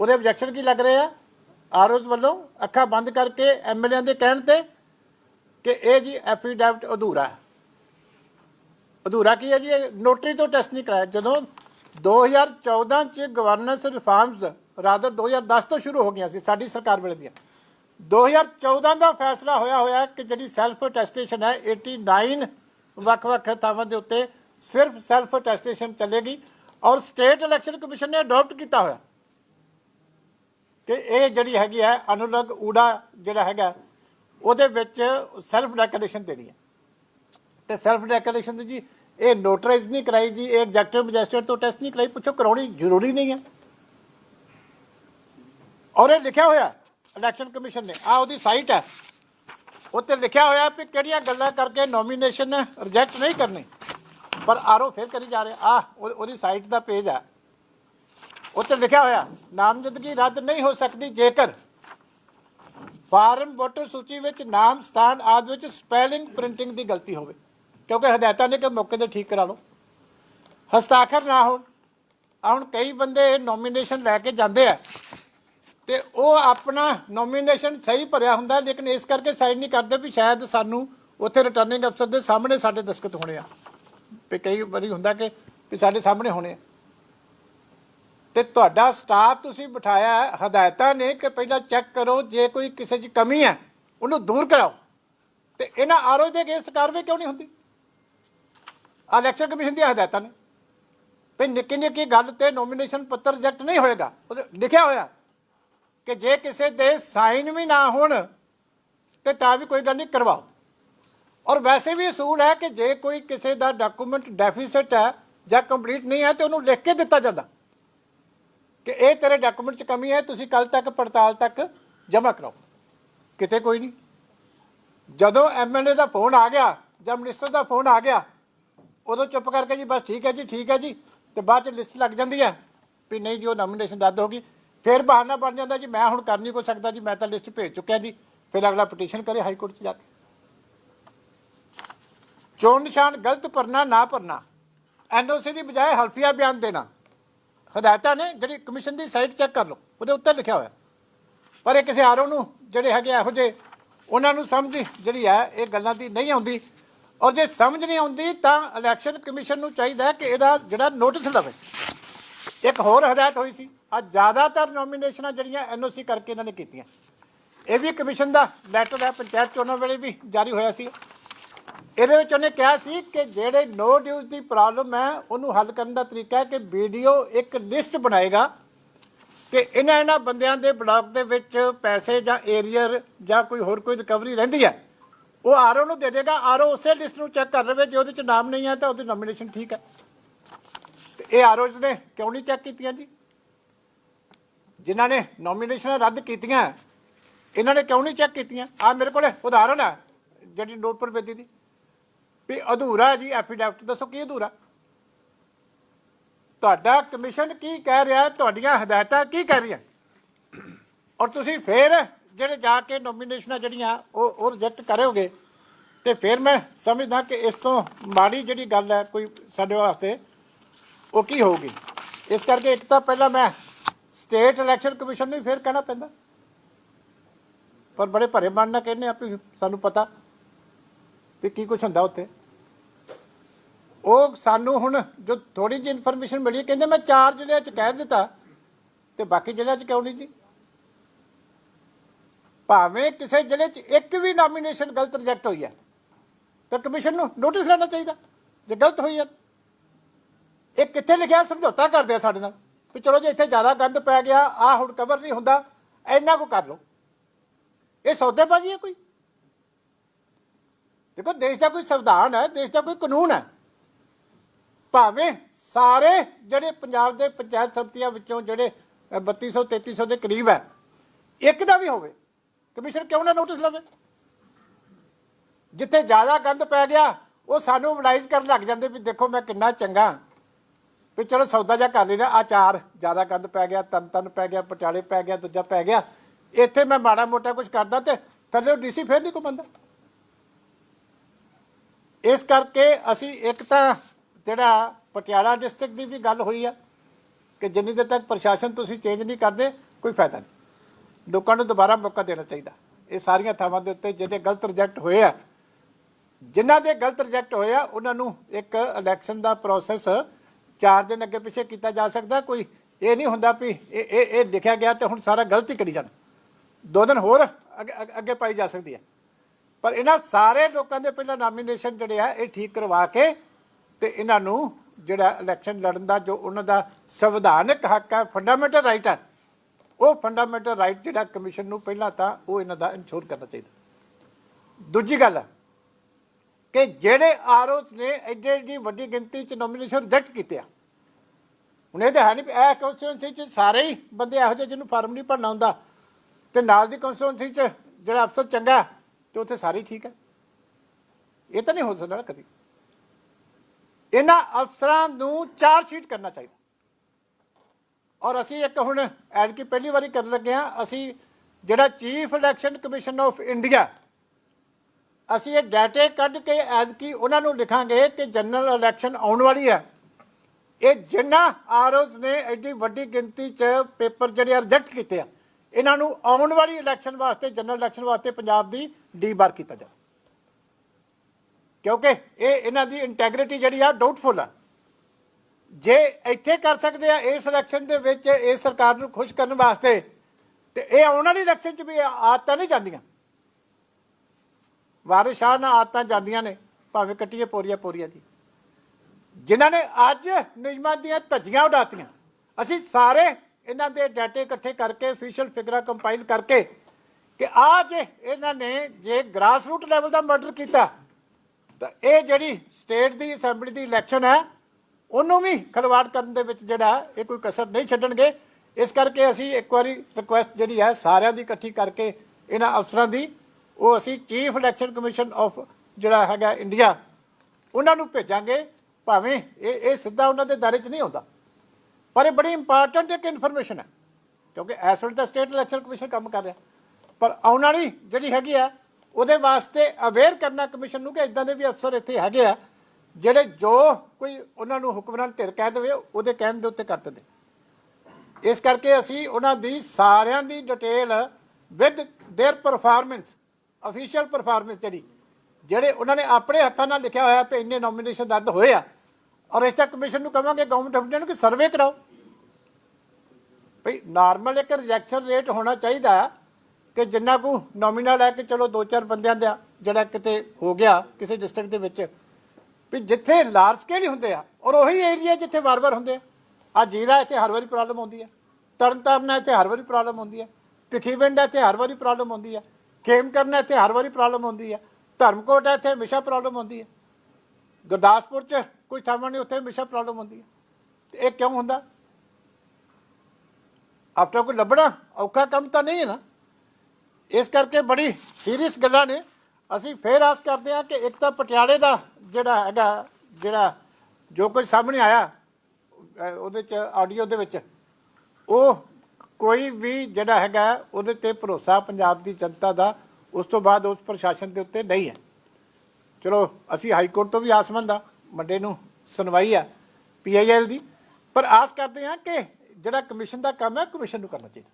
ਉਹਦੇ ਆਬਜੈਕਸ਼ਨ ਕੀ ਲੱਗ ਰਹੇ ਆ? ਆਰਓਜ਼ ਵੱਲੋਂ ਅੱਖਾਂ ਬੰਦ ਕਰਕੇ ਐਮਐਲਏ ਦੇ ਕਹਿਣ ਤੇ ਕਿ ਇਹ ਜੀ ਐਫੀਡੈਵਿਟ ਅਧੂਰਾ ਹੈ। ਅਧੂਰਾ ਕੀ ਹੈ ਜੀ? ਇਹ ਨੋਟਰੀ ਤੋਂ ਟੈਸਟ ਨਹੀਂ ਕਰਾਇਆ। ਜਦੋਂ 2014 ਚ ਗਵਰਨੈਂਸ ਰਿਫਾਰਮਸ ਰਾਦਰ 2010 ਤੋਂ ਸ਼ੁਰੂ ਹੋ ਗਈਆਂ ਸੀ, ਸਾਡੀ ਸਰਕਾਰ ਵੇਲੇ ਦੀਆਂ। 2014 ਦਾ ਫੈਸਲਾ ਹੋਇਆ ਹੋਇਆ ਕਿ ਜਿਹੜੀ ਸੈਲਫ ਟੈਸਟੇਸ਼ਨ ਹੈ 89 ਵੱਖ-ਵੱਖ ਥਾਵਾਂ ਦੇ ਉੱਤੇ ਸਿਰਫ ਸੈਲਫ ਟੈਸਟੇਸ਼ਨ ਚੱਲੇਗੀ ਔਰ ਸਟੇਟ ਇਲੈਕਸ਼ਨ ਕਮਿਸ਼ਨ ਨੇ ਅਡਾਪਟ ਕੀਤਾ ਹੋਇਆ। ਕਿ ਇਹ ਜਿਹੜੀ ਹੈਗੀ ਹੈ, ਅਨੁਲਗ ਊੜਾ ਜਿਹੜਾ ਹੈਗਾ, ਉਹਦੇ ਵਿੱਚ ਸੈਲਫ ਡੈਕਲੇਰੇਸ਼ਨ ਦੇਣੀ ਹੈ। ਤੇ ਸੈਲਫ ਡੈਕਲੇਰੇਸ਼ਨ ਜੀ, ਇਹ ਨੋਟਰਾਈਜ਼ ਨਹੀਂ ਕਰਾਈ ਜੀ, ਇਹ ਐਗਜ਼ੈਕਟਿਵ ਮੈਜਿਸਟ੍ਰੇਟ ਤੋਂ ਟੈਸਟ ਨਹੀਂ ਕਰਾਈ, ਪੁੱਛੋ ਕਰਾਉਣੀ ਜ਼ਰੂਰੀ ਨਹੀਂ ਹੈ। ਔਰ ਇਹ ਲਿਖਿਆ ਹੋਇਆ ਇਲੈਕਸ਼ਨ ਕਮਿਸ਼ਨ ਨੇ ਆ ਉਹਦੀ ਸਾਈਟ ਹੈ। ਉੱਤੇ ਲਿਖਿਆ ਹੋਇਆ ਵੀ ਕਿਹੜੀਆਂ ਗੱਲਾਂ ਕਰਕੇ ਨੋਮੀਨੇਸ਼ਨ ਰਿਜੈਕਟ ਨਹੀਂ ਕਰਨੀ। ਪਰ ਆਰਓ ਫੇਰ ਕਰੀ ਜਾ ਰਹੇ ਆ ਉਹਦੀ ਸਾਈਟ ਦਾ ਪੇਜ ਆ ਉੱਤੇ ਲਿਖਿਆ ਹੋਇਆ, ਨਾਮਜ਼ਦਗੀ ਰੱਦ ਨਹੀਂ ਹੋ ਸਕਦੀ ਜੇਕਰ ਫਾਰਮ ਵੋਟਰ ਸੂਚੀ ਵਿੱਚ ਨਾਮ, ਸਥਾਨ ਆਦਿ ਵਿੱਚ ਸਪੈਲਿੰਗ ਪ੍ਰਿੰਟਿੰਗ ਦੀ ਗਲਤੀ ਹੋਵੇ। ਕਿਉਂਕਿ ਹਦਾਇਤਾਂ ਨੇ ਕਿ ਮੌਕੇ ਤੇ ਠੀਕ ਕਰਾ ਲਓ। ਹਸਤਾਖਰ ਨਾ ਹੋਣ। ਆਹ ਹੁਣ ਕਈ ਬੰਦੇ ਨੋਮੀਨੇਸ਼ਨ ਲੈ ਕੇ ਜਾਂਦੇ ਆ ਤੇ ਉਹ ਆਪਣਾ ਨੋਮੀਨੇਸ਼ਨ ਸਹੀ ਭਰਿਆ ਹੁੰਦਾ, ਲੇਕਿਨ ਇਸ ਕਰਕੇ ਸਾਈਨ ਨਹੀਂ ਕਰਦੇ ਵੀ ਸ਼ਾਇਦ ਸਾਨੂੰ ਉੱਥੇ ਰਿਟਰਨਿੰਗ ਅਫਸਰ ਦੇ ਸਾਹਮਣੇ ਸਾਡੇ ਦਸਖਤ ਹੋਣੇ ਆ। ਵੀ ਕਈ ਵਾਰੀ ਹੁੰਦਾ ਕਿ ਵੀ ਸਾਡੇ ਸਾਹਮਣੇ ਹੋਣੇ ਆ। ਤੇ ਤੁਹਾਡਾ ਸਟਾਫ ਤੁਸੀਂ ਬਿਠਾਇਆ, ਹਦਾਇਤਾਂ ਨੇ ਕਿ ਪਹਿਲਾਂ ਚੈੱਕ ਕਰੋ, ਜੇ ਕੋਈ ਕਿਸੇ 'ਚ ਕਮੀ ਹੈ, ਉਹਨੂੰ ਦੂਰ ਕਰਾਓ। ਤੇ ਇਹਨਾਂ ਆਰਓ ਦੇ ਅਗੇਂਸਟ ਕਾਰਵਾਈ ਕਿਉਂ ਨਹੀਂ ਹੁੰਦੀ? ਆਹ ਇਲੈਕਸ਼ਨ ਕਮਿਸ਼ਨ ਦੀਆਂ ਹਦਾਇਤਾਂ ਨੇ। ਵੀ ਨਿੱਕੀ ਨਿੱਕੀ ਗੱਲ ਤੇ ਨੋਮੀਨੇਸ਼ਨ ਪੱਤਰ ਰਿਜੈਕਟ ਨਹੀਂ ਹੋਏਗਾ। ਉਹਦੇ ਲਿਖਿਆ ਹੋਇਆ ਕਿ ਜੇ ਕਿਸੇ ਦੇ ਸਾਈਨ ਵੀ ਨਾ ਹੋਣ, ਤੇ ਤਾਂ ਵੀ ਕੋਈ ਗੱਲ ਨਹੀਂ, ਕਰਵਾਓ। ਔਰ ਵੈਸੇ ਵੀ ਅਸੂਲ ਹੈ ਕਿ ਜੇ ਕੋਈ ਕਿਸੇ ਦਾ ਡਾਕੂਮੈਂਟ ਡੈਫੀਸਿਟ ਹੈ ਜਾਂ ਕੰਪਲੀਟ ਨਹੀਂ ਹੈ, ਤੇ ਉਹਨੂੰ ਲਿਖ ਕੇ ਦਿੱਤਾ ਜਾਂਦਾ। ਕਿ ਇਹ ਤੇਰੇ ਡਾਕੂਮੈਂਟ 'ਚ ਕਮੀ ਹੈ, ਤੁਸੀਂ ਕੱਲ ਤੱਕ, ਪੜਤਾਲ ਤੱਕ ਜਮ੍ਹਾਂ ਕਰਾਓ। ਕਿਤੇ ਕੋਈ ਨਹੀਂ। ਜਦੋਂ ਐਮਐਲਏ ਦਾ ਫੋਨ ਆ ਗਿਆ ਜਾਂ ਮਿਨਿਸਟਰ ਦਾ ਫੋਨ ਆ ਗਿਆ ਉਦੋਂ ਚੁੱਪ ਕਰਕੇ ਜੀ, ਬਸ ਠੀਕ ਹੈ ਜੀ, ਠੀਕ ਹੈ ਜੀ। ਤੇ ਬਾਅਦ ਚ ਲਿਸਟ ਲੱਗ ਜਾਂਦੀ ਹੈ ਵੀ ਨਹੀਂ ਜੀ, ਉਹ ਨੋਮੀਨੇਸ਼ਨ ਰੱਦ ਹੋ ਗਈ। ਫਿਰ ਬਹਾਨਾ ਬਣ ਜਾਂਦਾ ਜੀ, ਮੈਂ ਹੁਣ ਕਰ ਨਹੀਂ ਕੋ ਸਕਦਾ ਜੀ, ਮੈਂ ਤਾਂ ਲਿਸਟ ਭੇਜ ਚੁੱਕਿਆ ਜੀ। ਫਿਰ ਅਗਲਾ ਪਟੀਸ਼ਨ ਕਰੇ ਹਾਈ ਕੋਰਟ 'ਚ ਜਾ ਕੇ। ਚੋਣ ਨਿਸ਼ਾਨ ਗਲਤ ਭਰਨਾ, ਨਾ ਭਰਨਾ। ਐਨਓਸੀ ਦੀ ਬਜਾਏ ਹਲਫੀਆ ਬਿਆਨ ਦੇਣਾ। ਹਦਾਇਤਾਂ ਨੇ, ਜਿਹੜੀ ਕਮਿਸ਼ਨ ਦੀ ਸਾਈਟ ਚੈੱਕ ਕਰ ਲਓ, ਉਹਦੇ ਉੱਤੇ ਲਿਖਿਆ ਹੋਇਆ। ਪਰ ਇਹ ਕਿਸੇ ਆਰਓ ਨੂੰ, ਜਿਹੜੇ ਹੈਗੇ ਇਹੋ ਜਿਹੇ, ਉਹਨਾਂ ਨੂੰ ਸਮਝ ਜਿਹੜੀ ਹੈ, ਇਹ ਗੱਲਾਂ ਦੀ ਨਹੀਂ ਆਉਂਦੀ। ਔਰ ਜੇ ਸਮਝ ਨਹੀਂ ਆਉਂਦੀ ਤਾਂ ਇਲੈਕਸ਼ਨ ਕਮਿਸ਼ਨ ਨੂੰ ਚਾਹੀਦਾ ਹੈ ਕਿ ਇਹਦਾ ਜਿਹੜਾ ਨੋਟਿਸ ਲਵੇ। ਇੱਕ ਹੋਰ ਹਦਾਇਤ ਹੋਈ ਸੀ ਆ ਜ਼ਿਆਦਾਤਰ ਨੋਮੀਨੇਸ਼ਨਾਂ ਜਿਹੜੀਆਂ ਐਨਓਸੀ ਕਰਕੇ ਇਹਨਾਂ ਨੇ ਕੀਤੀਆਂ। ਇਹ ਵੀ ਕਮਿਸ਼ਨ ਦਾ ਲੈਟਰ ਹੈ, ਪੰਚਾਇਤ ਚੋਣਾਂ ਵੇਲੇ ਵੀ ਜਾਰੀ ਹੋਇਆ ਸੀ। ਇਹਦੇ ਵਿੱਚ ਉਹਨੇ ਕਿਹਾ ਸੀ ਕਿ ਜਿਹੜੇ ਨੋ ਡਿਊਜ਼ ਦੀ ਪ੍ਰੋਬਲਮ ਹੈ, ਉਹਨੂੰ ਹੱਲ ਕਰਨ ਦਾ ਤਰੀਕਾ ਹੈ ਕਿ ਵੀਡੀਓ ਇੱਕ ਲਿਸਟ ਬਣਾਏਗਾ ਕਿ ਇਹਨਾਂ ਇਹਨਾਂ ਬੰਦਿਆਂ ਦੇ ਬਲਾਕ ਦੇ ਵਿੱਚ ਪੈਸੇ ਜਾਂ ਏਰੀਅਰ ਜਾਂ ਕੋਈ ਹੋਰ ਕੋਈ ਰਿਕਵਰੀ ਰਹਿੰਦੀ ਹੈ। ਉਹ ਆਰਓ ਨੂੰ ਦੇ ਦੇਗਾ। ਆਰਓ ਉਸੇ ਲਿਸਟ ਨੂੰ ਚੈੱਕ ਕਰ ਲਵੇ। ਜੇ ਉਹਦੇ ਚ ਨਾਮ ਨਹੀਂ ਹੈ ਤਾਂ ਉਹਦੀ ਨੋਮੀਨੇਸ਼ਨ ਠੀਕ ਹੈ। ਤੇ ਇਹ ਆਰਓਜ਼ ਨੇ ਕਿਉਂ ਨਹੀਂ ਚੈੱਕ ਕੀਤੀਆਂ ਜੀ? ਜਿਨ੍ਹਾਂ ਨੇ ਨੋਮੀਨੇਸ਼ਨ ਰੱਦ ਕੀਤੀਆਂ, ਇਹਨਾਂ ਨੇ ਕਿਉਂ ਨਹੀਂ ਚੈੱਕ ਕੀਤੀਆਂ? ਆ ਮੇਰੇ ਕੋਲ ਉਦਾਹਰਣ ਹੈ, ਜਿਹੜੀ ਨੂਰਪੁਰ ਬੇਦੀ ਦੀ। ਵੀ ਅਧੂਰਾ ਜੀ ਐਫੀਡੈਵਿਟ ਦੱਸੋ ਕੀ ਅਧੂਰਾ? ਤੁਹਾਡਾ ਕਮਿਸ਼ਨ ਕੀ ਕਹਿ ਰਿਹਾ ਤੁਹਾਡੀਆਂ ਹਦਾਇਤਾਂ ਕੀ ਕਹਿ ਰਹੀਆਂ? ਔਰ ਤੁਸੀਂ ਫੇਰ ਜਿਹੜੇ ਜਾ ਕੇ ਨੋਮੀਨੇਸ਼ਨਾਂ ਜਿਹੜੀਆਂ ਉਹ ਉਹ ਰਿਜੈਕਟ ਕਰੋਗੇ, ਤੇ ਫਿਰ ਮੈਂ ਸਮਝਦਾ ਕਿ ਇਸ ਤੋਂ ਮਾੜੀ ਜਿਹੜੀ ਗੱਲ ਹੈ ਕੋਈ ਸਾਡੇ ਵਾਸਤੇ, ਉਹ ਕੀ ਹੋਊਗੀ? ਇਸ ਕਰਕੇ ਇੱਕ ਤਾਂ ਪਹਿਲਾਂ ਮੈਂ ਸਟੇਟ ਇਲੈਕਸ਼ਨ ਕਮਿਸ਼ਨ ਨੂੰ ਹੀ ਫੇਰ ਕਹਿਣਾ ਪੈਂਦਾ। ਪਰ ਬੜੇ ਭਰੇ ਮਨ ਨਾਲ ਕਹਿੰਦੇ ਆ ਵੀ ਸਾਨੂੰ ਪਤਾ ਵੀ ਕੀ ਕੁਝ ਹੁੰਦਾ ਉੱਥੇ। ਉਹ ਸਾਨੂੰ ਹੁਣ ਜੋ ਥੋੜੀ ਜਿਹੀ ਇਨਫੋਰਮੇਸ਼ਨ ਮਿਲੀ, ਕਹਿੰਦੇ ਮੈਂ ਚਾਰ ਜ਼ਿਲ੍ਹਿਆਂ 'ਚ ਕਹਿ ਦਿੱਤਾ, ਤੇ ਬਾਕੀ ਜ਼ਿਲ੍ਹਿਆਂ 'ਚ ਕਿਉਂ ਨਹੀਂ ਜੀ? ਭਾਵੇਂ ਕਿਸੇ ਜ਼ਿਲ੍ਹੇ 'ਚ ਇੱਕ ਵੀ ਨਾਮੀਨੇਸ਼ਨ ਗਲਤ ਰਿਜੈਕਟ ਹੋਈ ਹੈ ਤਾਂ ਕਮਿਸ਼ਨ ਨੂੰ ਨੋਟਿਸ ਲੈਣਾ ਚਾਹੀਦਾ ਜੇ ਗਲਤ ਹੋਈ ਹੈ ਇਹ ਕਿੱਥੇ ਲਿਖਿਆ ਸਮਝੌਤਾ ਕਰਦੇ ਆ ਸਾਡੇ ਨਾਲ ਵੀ ਚਲੋ ਜੇ ਇੱਥੇ ਜ਼ਿਆਦਾ ਗੰਦ ਪੈ ਗਿਆ ਆ ਹੁਣ ਕਵਰ ਨਹੀਂ ਹੁੰਦਾ ਇੰਨਾ ਕੋ ਕਰ ਲਓ। ਇਹ ਸੌਦੇਬਾਜ਼ੀ ਹੈ ਕੋਈ? ਦੇਖੋ ਦੇਸ਼ ਦਾ ਕੋਈ ਸੰਵਿਧਾਨ ਹੈ ਦੇਸ਼ ਦਾ ਕੋਈ ਕਾਨੂੰਨ ਹੈ। ਭਾਵੇਂ ਸਾਰੇ ਜਿਹੜੇ ਪੰਜਾਬ ਦੇ ਪੰਚਾਇਤ ਸੰਮਤੀਆਂ ਵਿੱਚੋਂ ਜਿਹੜੇ ਅ, 3200 3300 ਦੇ ਕਰੀਬ ਹੈ ਇੱਕ ਦਾ ਵੀ ਹੋਵੇ। ਕਮਿਸ਼ਨ ਕਿਉਂ ਨਾ ਨੋਟਿਸ ਲਵੇ? ਜਿੱਥੇ ਜ਼ਿਆਦਾ ਗੰਦ ਪੈ ਗਿਆ, ਉਹ ਸਾਨੂੰ ਮੋਬਿਲਾਈਜ਼ ਕਰਨ ਲੱਗ ਜਾਂਦੇ ਵੀ ਦੇਖੋ ਮੈਂ ਕਿੰਨਾ ਚੰਗਾ। ਵੀ ਚਲੋ ਸੌਦਾ ਜਿਹਾ ਕਰ ਲੈਣਾ ਆਚਾਰ ਜ਼ਿਆਦਾ ਗੰਦ ਪੈ ਗਿਆ, ਤਨ ਤਨ ਪੈ ਗਿਆ, ਪਟਿਆਲੇ ਪੈ ਗਿਆ, ਦੂਜਾ ਪੈ ਗਿਆ। ਇੱਥੇ ਮੈਂ ਮਾੜਾ ਮੋਟਾ ਕੁਝ ਕਰਦਾ ਤੇ ਥੱਲੇ ਡੀਸੀ ਫੇਰ ਨਹੀਂ ਕੋ ਬੰਦਾ ਇਸ ਕਰਕੇ ਅਸੀਂ ਇੱਕ ਤਾਂ ਜਿਹੜਾ ਪਟਿਆਲਾ ਡਿਸਟ੍ਰਿਕਟ ਦੀ ਵੀ ਗੱਲ ਹੋਈ ਆ ਕਿ ਜਿੰਨੀ ਦੇਰ ਤੱਕ ਪ੍ਰਸ਼ਾਸਨ ਤੁਸੀਂ ਚੇਂਜ ਨਹੀਂ ਕਰਦੇ, ਕੋਈ ਫਾਇਦਾ ਨਹੀਂ। ਲੋਕਾਂ ਨੂੰ ਦੁਬਾਰਾ ਮੌਕਾ ਦੇਣਾ ਚਾਹੀਦਾ। ਇਹ ਸਾਰੀਆਂ ਥਾਵਾਂ ਦੇ ਉੱਤੇ ਜਿਹੜੇ ਗਲਤ ਰਿਜੈਕਟ ਹੋਏ ਆ, ਜਿਨ੍ਹਾਂ ਦੇ ਗਲਤ ਰਿਜੈਕਟ ਹੋਏ ਆ, ਉਹਨਾਂ ਨੂੰ ਇੱਕ ਇਲੈਕਸ਼ਨ ਦਾ ਪ੍ਰੋਸੈਸ 4 ਦਿਨ ਅੱਗੇ ਪਿੱਛੇ ਕੀਤਾ ਜਾ ਸਕਦਾ। ਕੋਈ ਇਹ ਨਹੀਂ ਹੁੰਦਾ ਵੀ ਇਹ ਇਹ ਇਹ ਲਿਖਿਆ ਗਿਆ ਤੇ ਹੁਣ ਸਾਰਾ ਗਲਤ ਹੀ ਕਰੀ ਜਾਣ। ਦੋ ਦਿਨ ਹੋਰ ਅੱਗੇ- ਅੱਗੇ- ਅੱਗੇ ਪਾਈ ਜਾ ਸਕਦੀ ਹੈ ਪਰ ਇਹਨਾਂ ਸਾਰੇ ਲੋਕਾਂ ਦੇ ਪਹਿਲਾਂ ਨਾਮੀਨੇਸ਼ਨ ਜਿਹੜੇ ਆ, ਇਹ ਠੀਕ ਕਰਵਾ ਕੇ ਤੇ ਇਹਨਾਂ ਨੂੰ ਜਿਹੜਾ ਇਲੈਕਸ਼ਨ ਲੜਨ ਦਾ ਜੋ ਉਹਨਾਂ ਦਾ ਸੰਵਿਧਾਨਕ ਹੱਕ ਹੈ ਫੰਡਾਮੈਂਟਲ ਰਾਈਟ ਹੈ ਉਹ ਫੰਡਾਮੈਂਟਲ ਰਾਈਟ ਜਿਹੜਾ ਕਮਿਸ਼ਨ ਨੂੰ ਪਹਿਲਾਂ ਤਾਂ ਉਹ ਇਹਨਾਂ ਦਾ ਇਨਸ਼ੋਰ ਕਰਨਾ ਚਾਹੀਦਾ। ਦੂਜੀ ਗੱਲ ਕਿ ਜਿਹੜੇ ਆਰਓਸ ਨੇ ਐਡੀ ਐਡੀ ਵੱਡੀ ਗਿਣਤੀ ਚ ਨੋਮੀਨੇਸ਼ਨ ਰਿਜੈਕਟ ਕੀਤੇ ਆ ਹੁਣ ਇਹ ਤਾਂ ਹੈ ਨਹੀਂ ਵੀ ਇਹ ਕਨਸਟੀਟੂਐਂਸੀ ਚ ਸਾਰੇ ਹੀ ਬੰਦੇ ਇਹੋ ਜਿਹੇ ਜਿਹਨੂੰ ਫਾਰਮ ਨਹੀਂ ਭਰਨਾ ਹੁੰਦਾ ਤੇ ਨਾਲ ਦੀ ਕਨਸਟੀਟੂਐਂਸੀ ਚ ਜਿਹੜਾ ਅਫਸਰ ਚੰਗਾ ਹੈ, ਤੇ ਉੱਥੇ ਸਾਰੇ ਠੀਕ ਹੈ। ਇਹ ਤਾਂ ਨਹੀਂ ਹੋ ਸਕਦਾ ਨਾ ਕਦੀ। ਇਹਨਾਂ ਅਫਸਰਾਂ ਨੂੰ ਚਾਰ ਸ਼ੀਟ ਕਰਨਾ ਚਾਹੀਦਾ। ਔਰ ਅਸੀਂ ਇੱਕ ਹੁਣ ਐਡ ਕੀ ਪਹਿਲੀ ਵਾਰੀ ਕਰਨ ਲੱਗੇ ਹਾਂ, ਅਸੀਂ ਜਿਹੜਾ chief election commission of India ਅਸੀਂ ਇਹ ਡਾਟੇ ਕੱਢ ਕੇ ਐਦ ਕੀ ਉਹਨਾਂ ਨੂੰ ਲਿਖਾਂਗੇ ਕਿ ਜਨਰਲ ਇਲੈਕਸ਼ਨ ਆਉਣ ਵਾਲੀ ਹੈ। ਇਹ ਜਿੰਨਾ ਆਰਓਸ ਨੇ ਐਡੀ ਵੱਡੀ ਗਿਣਤੀ ਚ ਪੇਪਰ ਜਿਹੜੇ ਰਿਜੈਕਟ ਕੀਤੇ ਆ, ਇਹਨਾਂ ਨੂੰ ਆਉਣ ਵਾਲੀ ਇਲੈਕਸ਼ਨ ਵਾਸਤੇ ਜਨਰਲ ਇਲੈਕਸ਼ਨ ਵਾਸਤੇ ਪੰਜਾਬ ਦੀ ਡੀ ਬਾਰ ਕੀਤਾ ਜਾਵੇ। ਕਿਉਂਕਿ ਇਹ ਇਹਨਾਂ ਦੀ ਇੰਟੈਗ੍ਰਿਟੀ ਜਿਹੜੀ ਆ ਡਾਊਟਫੁਲ ਆ। ਜੇ ਇੱਥੇ ਕਰ ਸਕਦੇ ਆ ਇਸ ਇਲੈਕਸ਼ਨ ਦੇ ਵਿੱਚ ਇਸ ਸਰਕਾਰ ਨੂੰ ਖੁਸ਼ ਕਰਨ ਵਾਸਤੇ, ਤੇ ਇਹ ਆਉਣ ਵਾਲੀ ਇਲੈਕਸ਼ਨ 'ਚ ਵੀ ਆਦਤਾਂ ਨਹੀਂ ਜਾਂਦੀਆਂ। ਵਾਰਿਸ ਸ਼ਾਹ ਨਾਲ ਆਦਤਾਂ ਜਾਂਦੀਆਂ ਨੇ, ਭਾਵੇਂ ਕੱਟੀਏ ਪੋਰੀਆ ਪੋਰੀਆ ਦੀ ਜਿਨ੍ਹਾਂ ਨੇ ਅੱਜ ਨਿਯਮਾਂ ਦੀਆਂ ਧੱਜੀਆਂ ਉਡਾਤੀਆਂ। ਅਸੀਂ ਸਾਰੇ ਇਹਨਾਂ ਦੇ ਡਾਟੇ ਇਕੱਠੇ ਕਰਕੇ ਅਫੀਸ਼ੀਅਲ ਫਿਗਰਾਂ ਕੰਪਾਈਲ ਕਰਕੇ ਕਿ ਆ ਜੇ ਇਹਨਾਂ ਨੇ ਜੇ ਗ੍ਰਾਸਰੂਟ ਲੈਵਲ ਦਾ ਮਰਡਰ ਕੀਤਾ, ਤਾਂ ਇਹ ਜਿਹੜੀ ਸਟੇਟ ਦੀ ਅਸੈਂਬਲੀ ਦੀ ਇਲੈਕਸ਼ਨ ਹੈ ਉਹਨੂੰ ਵੀ ਖਲਵਾੜ ਕਰਨ ਦੇ ਵਿੱਚ ਜਿਹੜਾ ਇਹ ਕੋਈ ਕਸਰ ਨਹੀਂ ਛੱਡਣਗੇ। ਇਸ ਕਰਕੇ ਅਸੀਂ ਇੱਕ ਵਾਰੀ ਰਿਕੁਐਸਟ ਜਿਹੜੀ ਹੈ ਸਾਰਿਆਂ ਦੀ ਇਕੱਠੀ ਕਰਕੇ ਇਹਨਾਂ ਅਫਸਰਾਂ ਦੀ, ਉਹ ਅਸੀਂ ਚੀਫ ਇਲੈਕਸ਼ਨ ਕਮਿਸ਼ਨ ਆਫ ਜਿਹੜਾ ਹੈਗਾ ਇੰਡੀਆ ਉਹਨਾਂ ਨੂੰ ਭੇਜਾਂਗੇ। ਭਾਵੇਂ ਇਹ ਇਹ ਸਿੱਧਾ ਉਹਨਾਂ ਦੇ ਦਾਇਰੇ 'ਚ ਨਹੀਂ ਆਉਂਦਾ। ਪਰ ਇਹ ਬੜੀ ਇੰਪੋਰਟੈਂਟ ਇੱਕ ਇਨਫੋਰਮੇਸ਼ਨ ਹੈ, ਕਿਉਂਕਿ ਇਸ ਵੇਲੇ ਤਾਂ ਸਟੇਟ ਇਲੈਕਸ਼ਨ ਕਮਿਸ਼ਨ ਕੰਮ ਕਰ ਰਿਹਾ। ਪਰ ਆਉਣ ਵਾਲੀ ਜਿਹੜੀ ਹੈਗੀ ਆ, ਉਹਦੇ ਵਾਸਤੇ ਅਵੇਅਰ ਕਰਨਾ ਕਮਿਸ਼ਨ ਨੂੰ ਕਿ ਇਦਾਂ ਦੇ ਵੀ ਅਫਸਰ ਇੱਥੇ ਹੈਗੇ ਆ। ਜਿਹੜੇ ਜੋ ਕੋਈ ਉਹਨਾਂ ਨੂੰ ਹੁਕਮਰਾਨ ਧਿਰ ਕਹਿ ਦੇਵੇ ਉਹਦੇ ਕਹਿਣ ਦੇ ਉੱਤੇ ਕਰ ਦਿੰਦੇ ਇਸ ਕਰਕੇ ਅਸੀਂ ਉਹਨਾਂ ਦੀ ਸਾਰਿਆਂ ਦੀ detail with their performance official performance ਜਿਹੜੀ ਜਿਹੜੇ ਉਹਨਾਂ ਨੇ ਆਪਣੇ ਹੱਥਾਂ ਨਾਲ ਲਿਖਿਆ ਹੋਇਆ ਕਿ ਇੰਨੇ ਨੋਮੀਨੇਸ਼ਨ ਰੱਦ ਹੋਏ ਆ ਔਰ ਇਸ ਤੱਕ ਕਮਿਸ਼ਨ ਨੂੰ ਕਵਾਂਗੇ ਗਵਰਨਮੈਂਟ ਆਫ ਇੰਡੀਆ ਨੂੰ ਕਿ ਸਰਵੇ ਕਰਾਓ ਭਈ ਨਾਰਮਲ ਇੱਕ ਰਿਜੈਕਸ਼ਨ ਰੇਟ ਹੋਣਾ ਚਾਹੀਦਾ ਕਿ ਜਿੰਨਾ ਕੋ ਨੋਮੀਨਲ ਹੈ ਕਿ ਚਲੋ ਦੋ ਚਾਰ ਬੰਦਿਆਂ ਦਾ ਜਿਹੜਾ ਕਿਤੇ ਹੋ ਗਿਆ ਕਿਸੇ ਡਿਸਟ੍ਰਿਕਟ ਦੇ ਵਿੱਚ ਵੀ ਜਿੱਥੇ ਲਾਰਜ ਸਕੇਲ ਹੀ ਹੁੰਦੇ ਆ, ਔਰ ਉਹੀ ਏਰੀਆ ਜਿੱਥੇ ਵਾਰ-ਵਾਰ ਹੁੰਦੇ ਆ। ਆ ਜੀਰਾ ਇੱਥੇ ਹਰ ਵਾਰੀ ਪ੍ਰੋਬਲਮ ਆਉਂਦੀ ਹੈ ਤਰਨਤਾਰਨ ਹੈ ਇੱਥੇ ਹਰ ਵਾਰੀ ਪ੍ਰੋਬਲਮ ਆਉਂਦੀ ਹੈ ਭਿੱਖੀਵਿੰਡ ਹੈ ਇੱਥੇ ਹਰ ਵਾਰੀ ਪ੍ਰੋਬਲਮ ਆਉਂਦੀ ਹੈ ਖੇਮ ਕਰਨਾ ਇੱਥੇ ਹਰ ਵਾਰੀ ਪ੍ਰੋਬਲਮ ਆਉਂਦੀ ਹੈ ਧਰਮਕੋਟ ਹੈ ਇੱਥੇ ਹਮੇਸ਼ਾ ਪ੍ਰੋਬਲਮ ਆਉਂਦੀ ਹੈ ਗੁਰਦਾਸਪੁਰ 'ਚ ਕੁਝ ਥਾਵਾਂ ਨੇ ਉੱਥੇ ਹਮੇਸ਼ਾ ਪ੍ਰੋਬਲਮ ਆਉਂਦੀ ਹੈ ਤੇ ਇਹ ਕਿਉਂ ਹੁੰਦਾ? ਆਪਣਾ ਕੋਈ ਲੱਭਣਾ ਔਖਾ ਕੰਮ ਤਾਂ ਨਹੀਂ ਹੈ ਨਾ। ਇਸ ਕਰਕੇ ਬੜੀ ਸੀਰੀਅਸ ਗੱਲਾਂ ਨੇ। ਅਸੀਂ ਫੇਰ ਆਸ ਕਰਦੇ ਹਾਂ ਕਿ ਇੱਕ ਤਾਂ ਪਟਿਆਲੇ ਦਾ ਜਿਹੜਾ ਹੈਗਾ, ਜਿਹੜਾ ਜੋ ਕੁਝ ਸਾਹਮਣੇ ਆਇਆ, ਅਹ ਉਹਦੇ ਚ ਆਡੀਓ ਦੇ ਵਿੱਚ, ਉਹ ਕੋਈ ਵੀ ਜਿਹੜਾ ਹੈਗਾ, ਉਹਦੇ ਤੇ ਭਰੋਸਾ ਪੰਜਾਬ ਦੀ ਜਨਤਾ ਦਾ ਉਸ ਤੋਂ ਬਾਅਦ ਉਸ ਪ੍ਰਸ਼ਾਸਨ ਦੇ ਉੱਤੇ ਨਹੀਂ ਹੈ। ਚਲੋ, ਅਸੀਂ ਹਾਈ ਕੋਰਟ ਤੋਂ ਵੀ ਆਸਮੰਦ ਆ ਮੰਡੇ ਨੂੰ ਸੁਣਵਾਈ ਆ ਪੀਆਈਐਲ ਦੀ, ਪਰ ਆਸ ਕਰਦੇ ਹਾਂ ਕਿ ਜਿਹੜਾ ਕਮਿਸ਼ਨ ਦਾ ਕੰਮ ਹੈ, ਕਮਿਸ਼ਨ ਨੂੰ ਕਰਨਾ ਚਾਹੀਦਾ।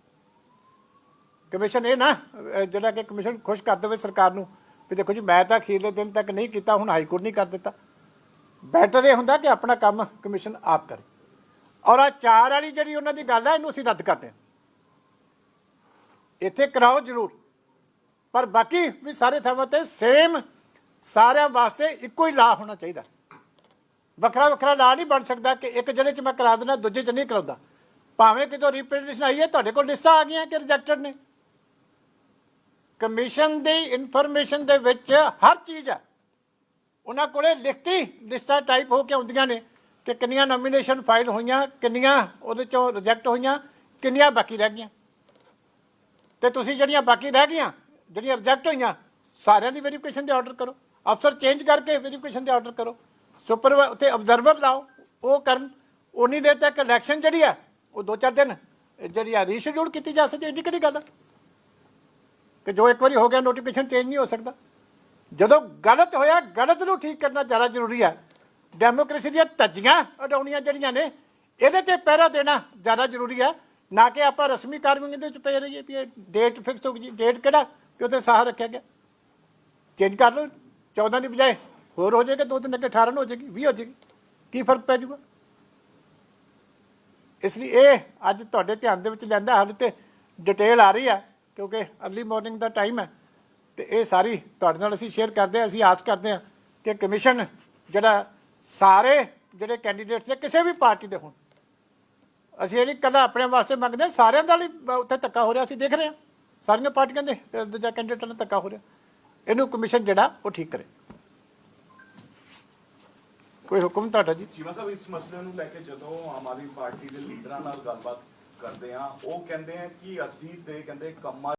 ਕਮਿਸ਼ਨ ਇਹ ਨਾ, ਅਹ ਜਿਹੜਾ ਕਿ ਕਮਿਸ਼ਨ ਖੁਸ਼ ਕਰ ਦੇਵੇ ਸਰਕਾਰ ਨੂੰ ਵੀ ਦੇਖੋ ਜੀ, ਮੈਂ ਤਾਂ ਅਖੀਰਲੇ ਦਿਨ ਤੱਕ ਨਹੀਂ ਕੀਤਾ, ਹੁਣ ਹਾਈ ਕੋਰਟ ਨਹੀਂ ਕਰ ਦਿੱਤਾ। ਬੈਟਰ ਇਹ ਹੁੰਦਾ ਕਿ ਆਪਣਾ ਕੰਮ ਕਮਿਸ਼ਨ ਆਪ ਕਰੇ। ਔਰ ਆ ਚਾਰ ਵਾਲੀ ਜਿਹੜੀ ਉਹਨਾਂ ਦੀ ਗੱਲ ਹੈ ਇਹਨੂੰ ਅਸੀਂ ਰੱਦ ਕਰਦੇ ਹਾਂ। ਇੱਥੇ ਕਰਾਓ ਜ਼ਰੂਰ। ਪਰ ਬਾਕੀ ਵੀ ਸਾਰੇ ਥਾਵਾਂ ਤੇ ਸੇਮ ਸਾਰਿਆਂ ਵਾਸਤੇ ਇੱਕੋ ਹੀ ਲਾ ਹੋਣਾ ਚਾਹੀਦਾ। ਵੱਖਰਾ ਵੱਖਰਾ ਲਾ ਨਹੀਂ ਬਣ ਸਕਦਾ ਕਿ ਇੱਕ ਜ਼ਿਲ੍ਹੇ 'ਚ ਮੈਂ ਕਰਾ ਦਿੰਦਾ, ਦੂਜੇ 'ਚ ਨਹੀਂ ਕਰਾਉਂਦਾ। ਭਾਵੇਂ ਕਿਤੋਂ ਰਿਪਰੈਜ਼ੈਂਟੇਸ਼ਨ ਆਈ ਹੈ, ਤੁਹਾਡੇ ਕੋਲ ਲਿਸਟਾਂ ਆ ਗਈਆਂ ਕਿ ਰਿਜੈਕਟਡ ਨੇ। ਕਮਿਸ਼ਨ ਦੀ ਇਨਫੋਰਮੇਸ਼ਨ ਦੇ ਵਿੱਚ ਹਰ ਚੀਜ਼ ਹੈ। ਉਹਨਾਂ ਕੋਲੇ ਲਿਖਤੀ ਲਿਸਟਾਂ ਟਾਈਪ ਹੋ ਕੇ ਆਉਂਦੀਆਂ ਨੇ ਕਿ ਕਿੰਨੀਆਂ ਨੋਮੀਨੇਸ਼ਨ ਫਾਈਲ ਹੋਈਆਂ, ਕਿੰਨੀਆਂ ਉਹਦੇ ਚੋਂ ਰਿਜੈਕਟ ਹੋਈਆਂ, ਕਿੰਨੀਆਂ ਬਾਕੀ ਰਹਿ ਗਈਆਂ। ਤੇ ਤੁਸੀਂ ਜਿਹੜੀਆਂ ਬਾਕੀ ਰਹਿ ਗਈਆਂ, ਜਿਹੜੀਆਂ ਰਿਜੈਕਟ ਹੋਈਆਂ, ਸਾਰਿਆਂ ਦੀ ਵੈਰੀਫਿਕੇਸ਼ਨ ਦੇ ਆਰਡਰ ਕਰੋ। ਅਫਸਰ ਚੇਂਜ ਕਰਕੇ ਵੈਰੀਫਿਕੇਸ਼ਨ ਦੇ ਆਰਡਰ ਕਰੋ। ਸੁਪਰ ਉੱਤੇ ਆਬਜ਼ਰਵਰ ਲਾਓ, ਉਹ ਕਰਨ। ਉਨੀ ਦੇਰ ਤੱਕ ਇਲੈਕਸ਼ਨ ਜਿਹੜੀ ਆ ਉਹ ਦੋ ਚਾਰ ਦਿਨ, ਜਿਹੜੀ ਆ ਰੀਸ਼ਡਿਊਲ ਕੀਤੀ ਜਾ ਸਕਦੀ ਹੈ ਕਿਹੜੀ ਗੱਲ ਆ ਕਿ ਜੋ ਇੱਕ ਵਾਰੀ ਹੋ ਗਿਆ ਨੋਟੀਫਿਕੇਸ਼ਨ ਚੇਂਜ ਨਹੀਂ ਹੋ ਸਕਦਾ। ਜਦੋਂ ਗਲਤ ਹੋਇਆ, ਗਲਤ ਨੂੰ ਠੀਕ ਕਰਨਾ ਜ਼ਿਆਦਾ ਜ਼ਰੂਰੀ ਹੈ। ਡੈਮੋਕ੍ਰੇਸੀ ਦੀਆਂ ਧੱਜੀਆਂ ਉਡਾਉਣੀਆਂ ਜਿਹੜੀਆਂ ਨੇ, ਇਹਦੇ ਤੇ ਪਹਿਰਾ ਦੇਣਾ ਜ਼ਿਆਦਾ ਜ਼ਰੂਰੀ ਹੈ। ਨਾ ਕਿ ਆਪਾਂ ਰਸਮੀ ਕਾਰਵਾਈ ਦੇ ਵਿੱਚ ਪਏ ਰਹੀਏ ਵੀ ਇਹ ਡੇਟ ਫਿਕਸ ਹੋ ਗਈ ਡੇਟ ਕਿਹੜਾ? ਵੀ ਉਹਦੇ ਸਾਹ ਰੱਖਿਆ ਗਿਆ। ਚੇਂਜ ਕਰ ਲਓ। 14 ਦੀ ਬਜਾਏ ਹੋਰ ਹੋ ਜਾਏਗਾ, ਦੋ ਦਿਨ ਅੱਗੇ 18 ਨੂੰ ਹੋ ਜਾਏਗੀ 20 ਹੋ ਜਾਏਗੀ। ਕੀ ਫ਼ਰਕ ਪੈ ਜਾਊਗਾ? ਇਸ ਲਈ ਇਹ ਅੱਜ ਤੁਹਾਡੇ ਧਿਆਨ ਦੇ ਵਿੱਚ ਲੈਂਦਾ, ਹਾਲੇ ਤੇ ਡਿਟੇਲ ਆ ਰਹੀ ਹੈ। ਕਿਉਂਕਿ ਅਰਲੀ ਮਾਰਨਿੰਗ ਦਾ ਟਾਈਮ ਹੈ ਤੇ ਇਹ ਸਾਰੀ ਤੁਹਾਡੇ ਨਾਲ ਅਸੀਂ ਸ਼ੇਅਰ ਕਰਦੇ ਹਾਂ ਅਸੀਂ ਆਸ ਕਰਦੇ ਹਾਂ ਕਿ ਕਮਿਸ਼ਨ ਜਿਹੜਾ ਸਾਰੇ ਜਿਹੜੇ ਕੈਂਡੀਡੇਟਸ ਨੇ ਕਿਸੇ ਵੀ ਪਾਰਟੀ ਦੇ ਹੋਣ। ਅਸੀਂ ਇਹ ਨਹੀਂ ਕੱਲਾ ਆਪਣੇ ਵਾਸਤੇ ਮੰਗਦੇ ਹਾਂ, ਸਾਰਿਆਂ ਦਾ ਲਈ ਉੱਥੇ ਧੱਕਾ ਹੋ ਰਿਹਾ ਅਸੀਂ ਦੇਖ ਰਹੇ ਹਾਂ। ਸਾਰੀਆਂ ਪਾਰਟੀਆਂ ਦੇ ਅਹ, ਦੂਜਾ ਕੈਂਡੀਡੇਟਾਂ ਨਾਲ ਧੱਕਾ ਹੋ ਰਿਹਾ। ਇਹਨੂੰ ਕਮਿਸ਼ਨ ਜਿਹੜਾ ਉਹ ਠੀਕ ਕਰੇ। ਕੋਈ ਹੁਕਮ ਤੁਹਾਡਾ ਜੀ? ਚੀਮਾ ਸਾਹਿਬ ਇਸ ਮਸਲੇ ਨੂੰ ਲੈ ਕੇ ਜਦੋਂ ਆਮ ਆਦਮੀ ਪਾਰਟੀ ਦੇ ਲੀਡਰਾਂ ਨਾਲ ਗੱਲਬਾਤ ਕਰਦੇ ਆ ਉਹ ਕਹਿੰਦੇ ਆ ਕਿ ਅਸੀਂ ਤੇ ਕਹਿੰਦੇ ਕੰਮਾਂ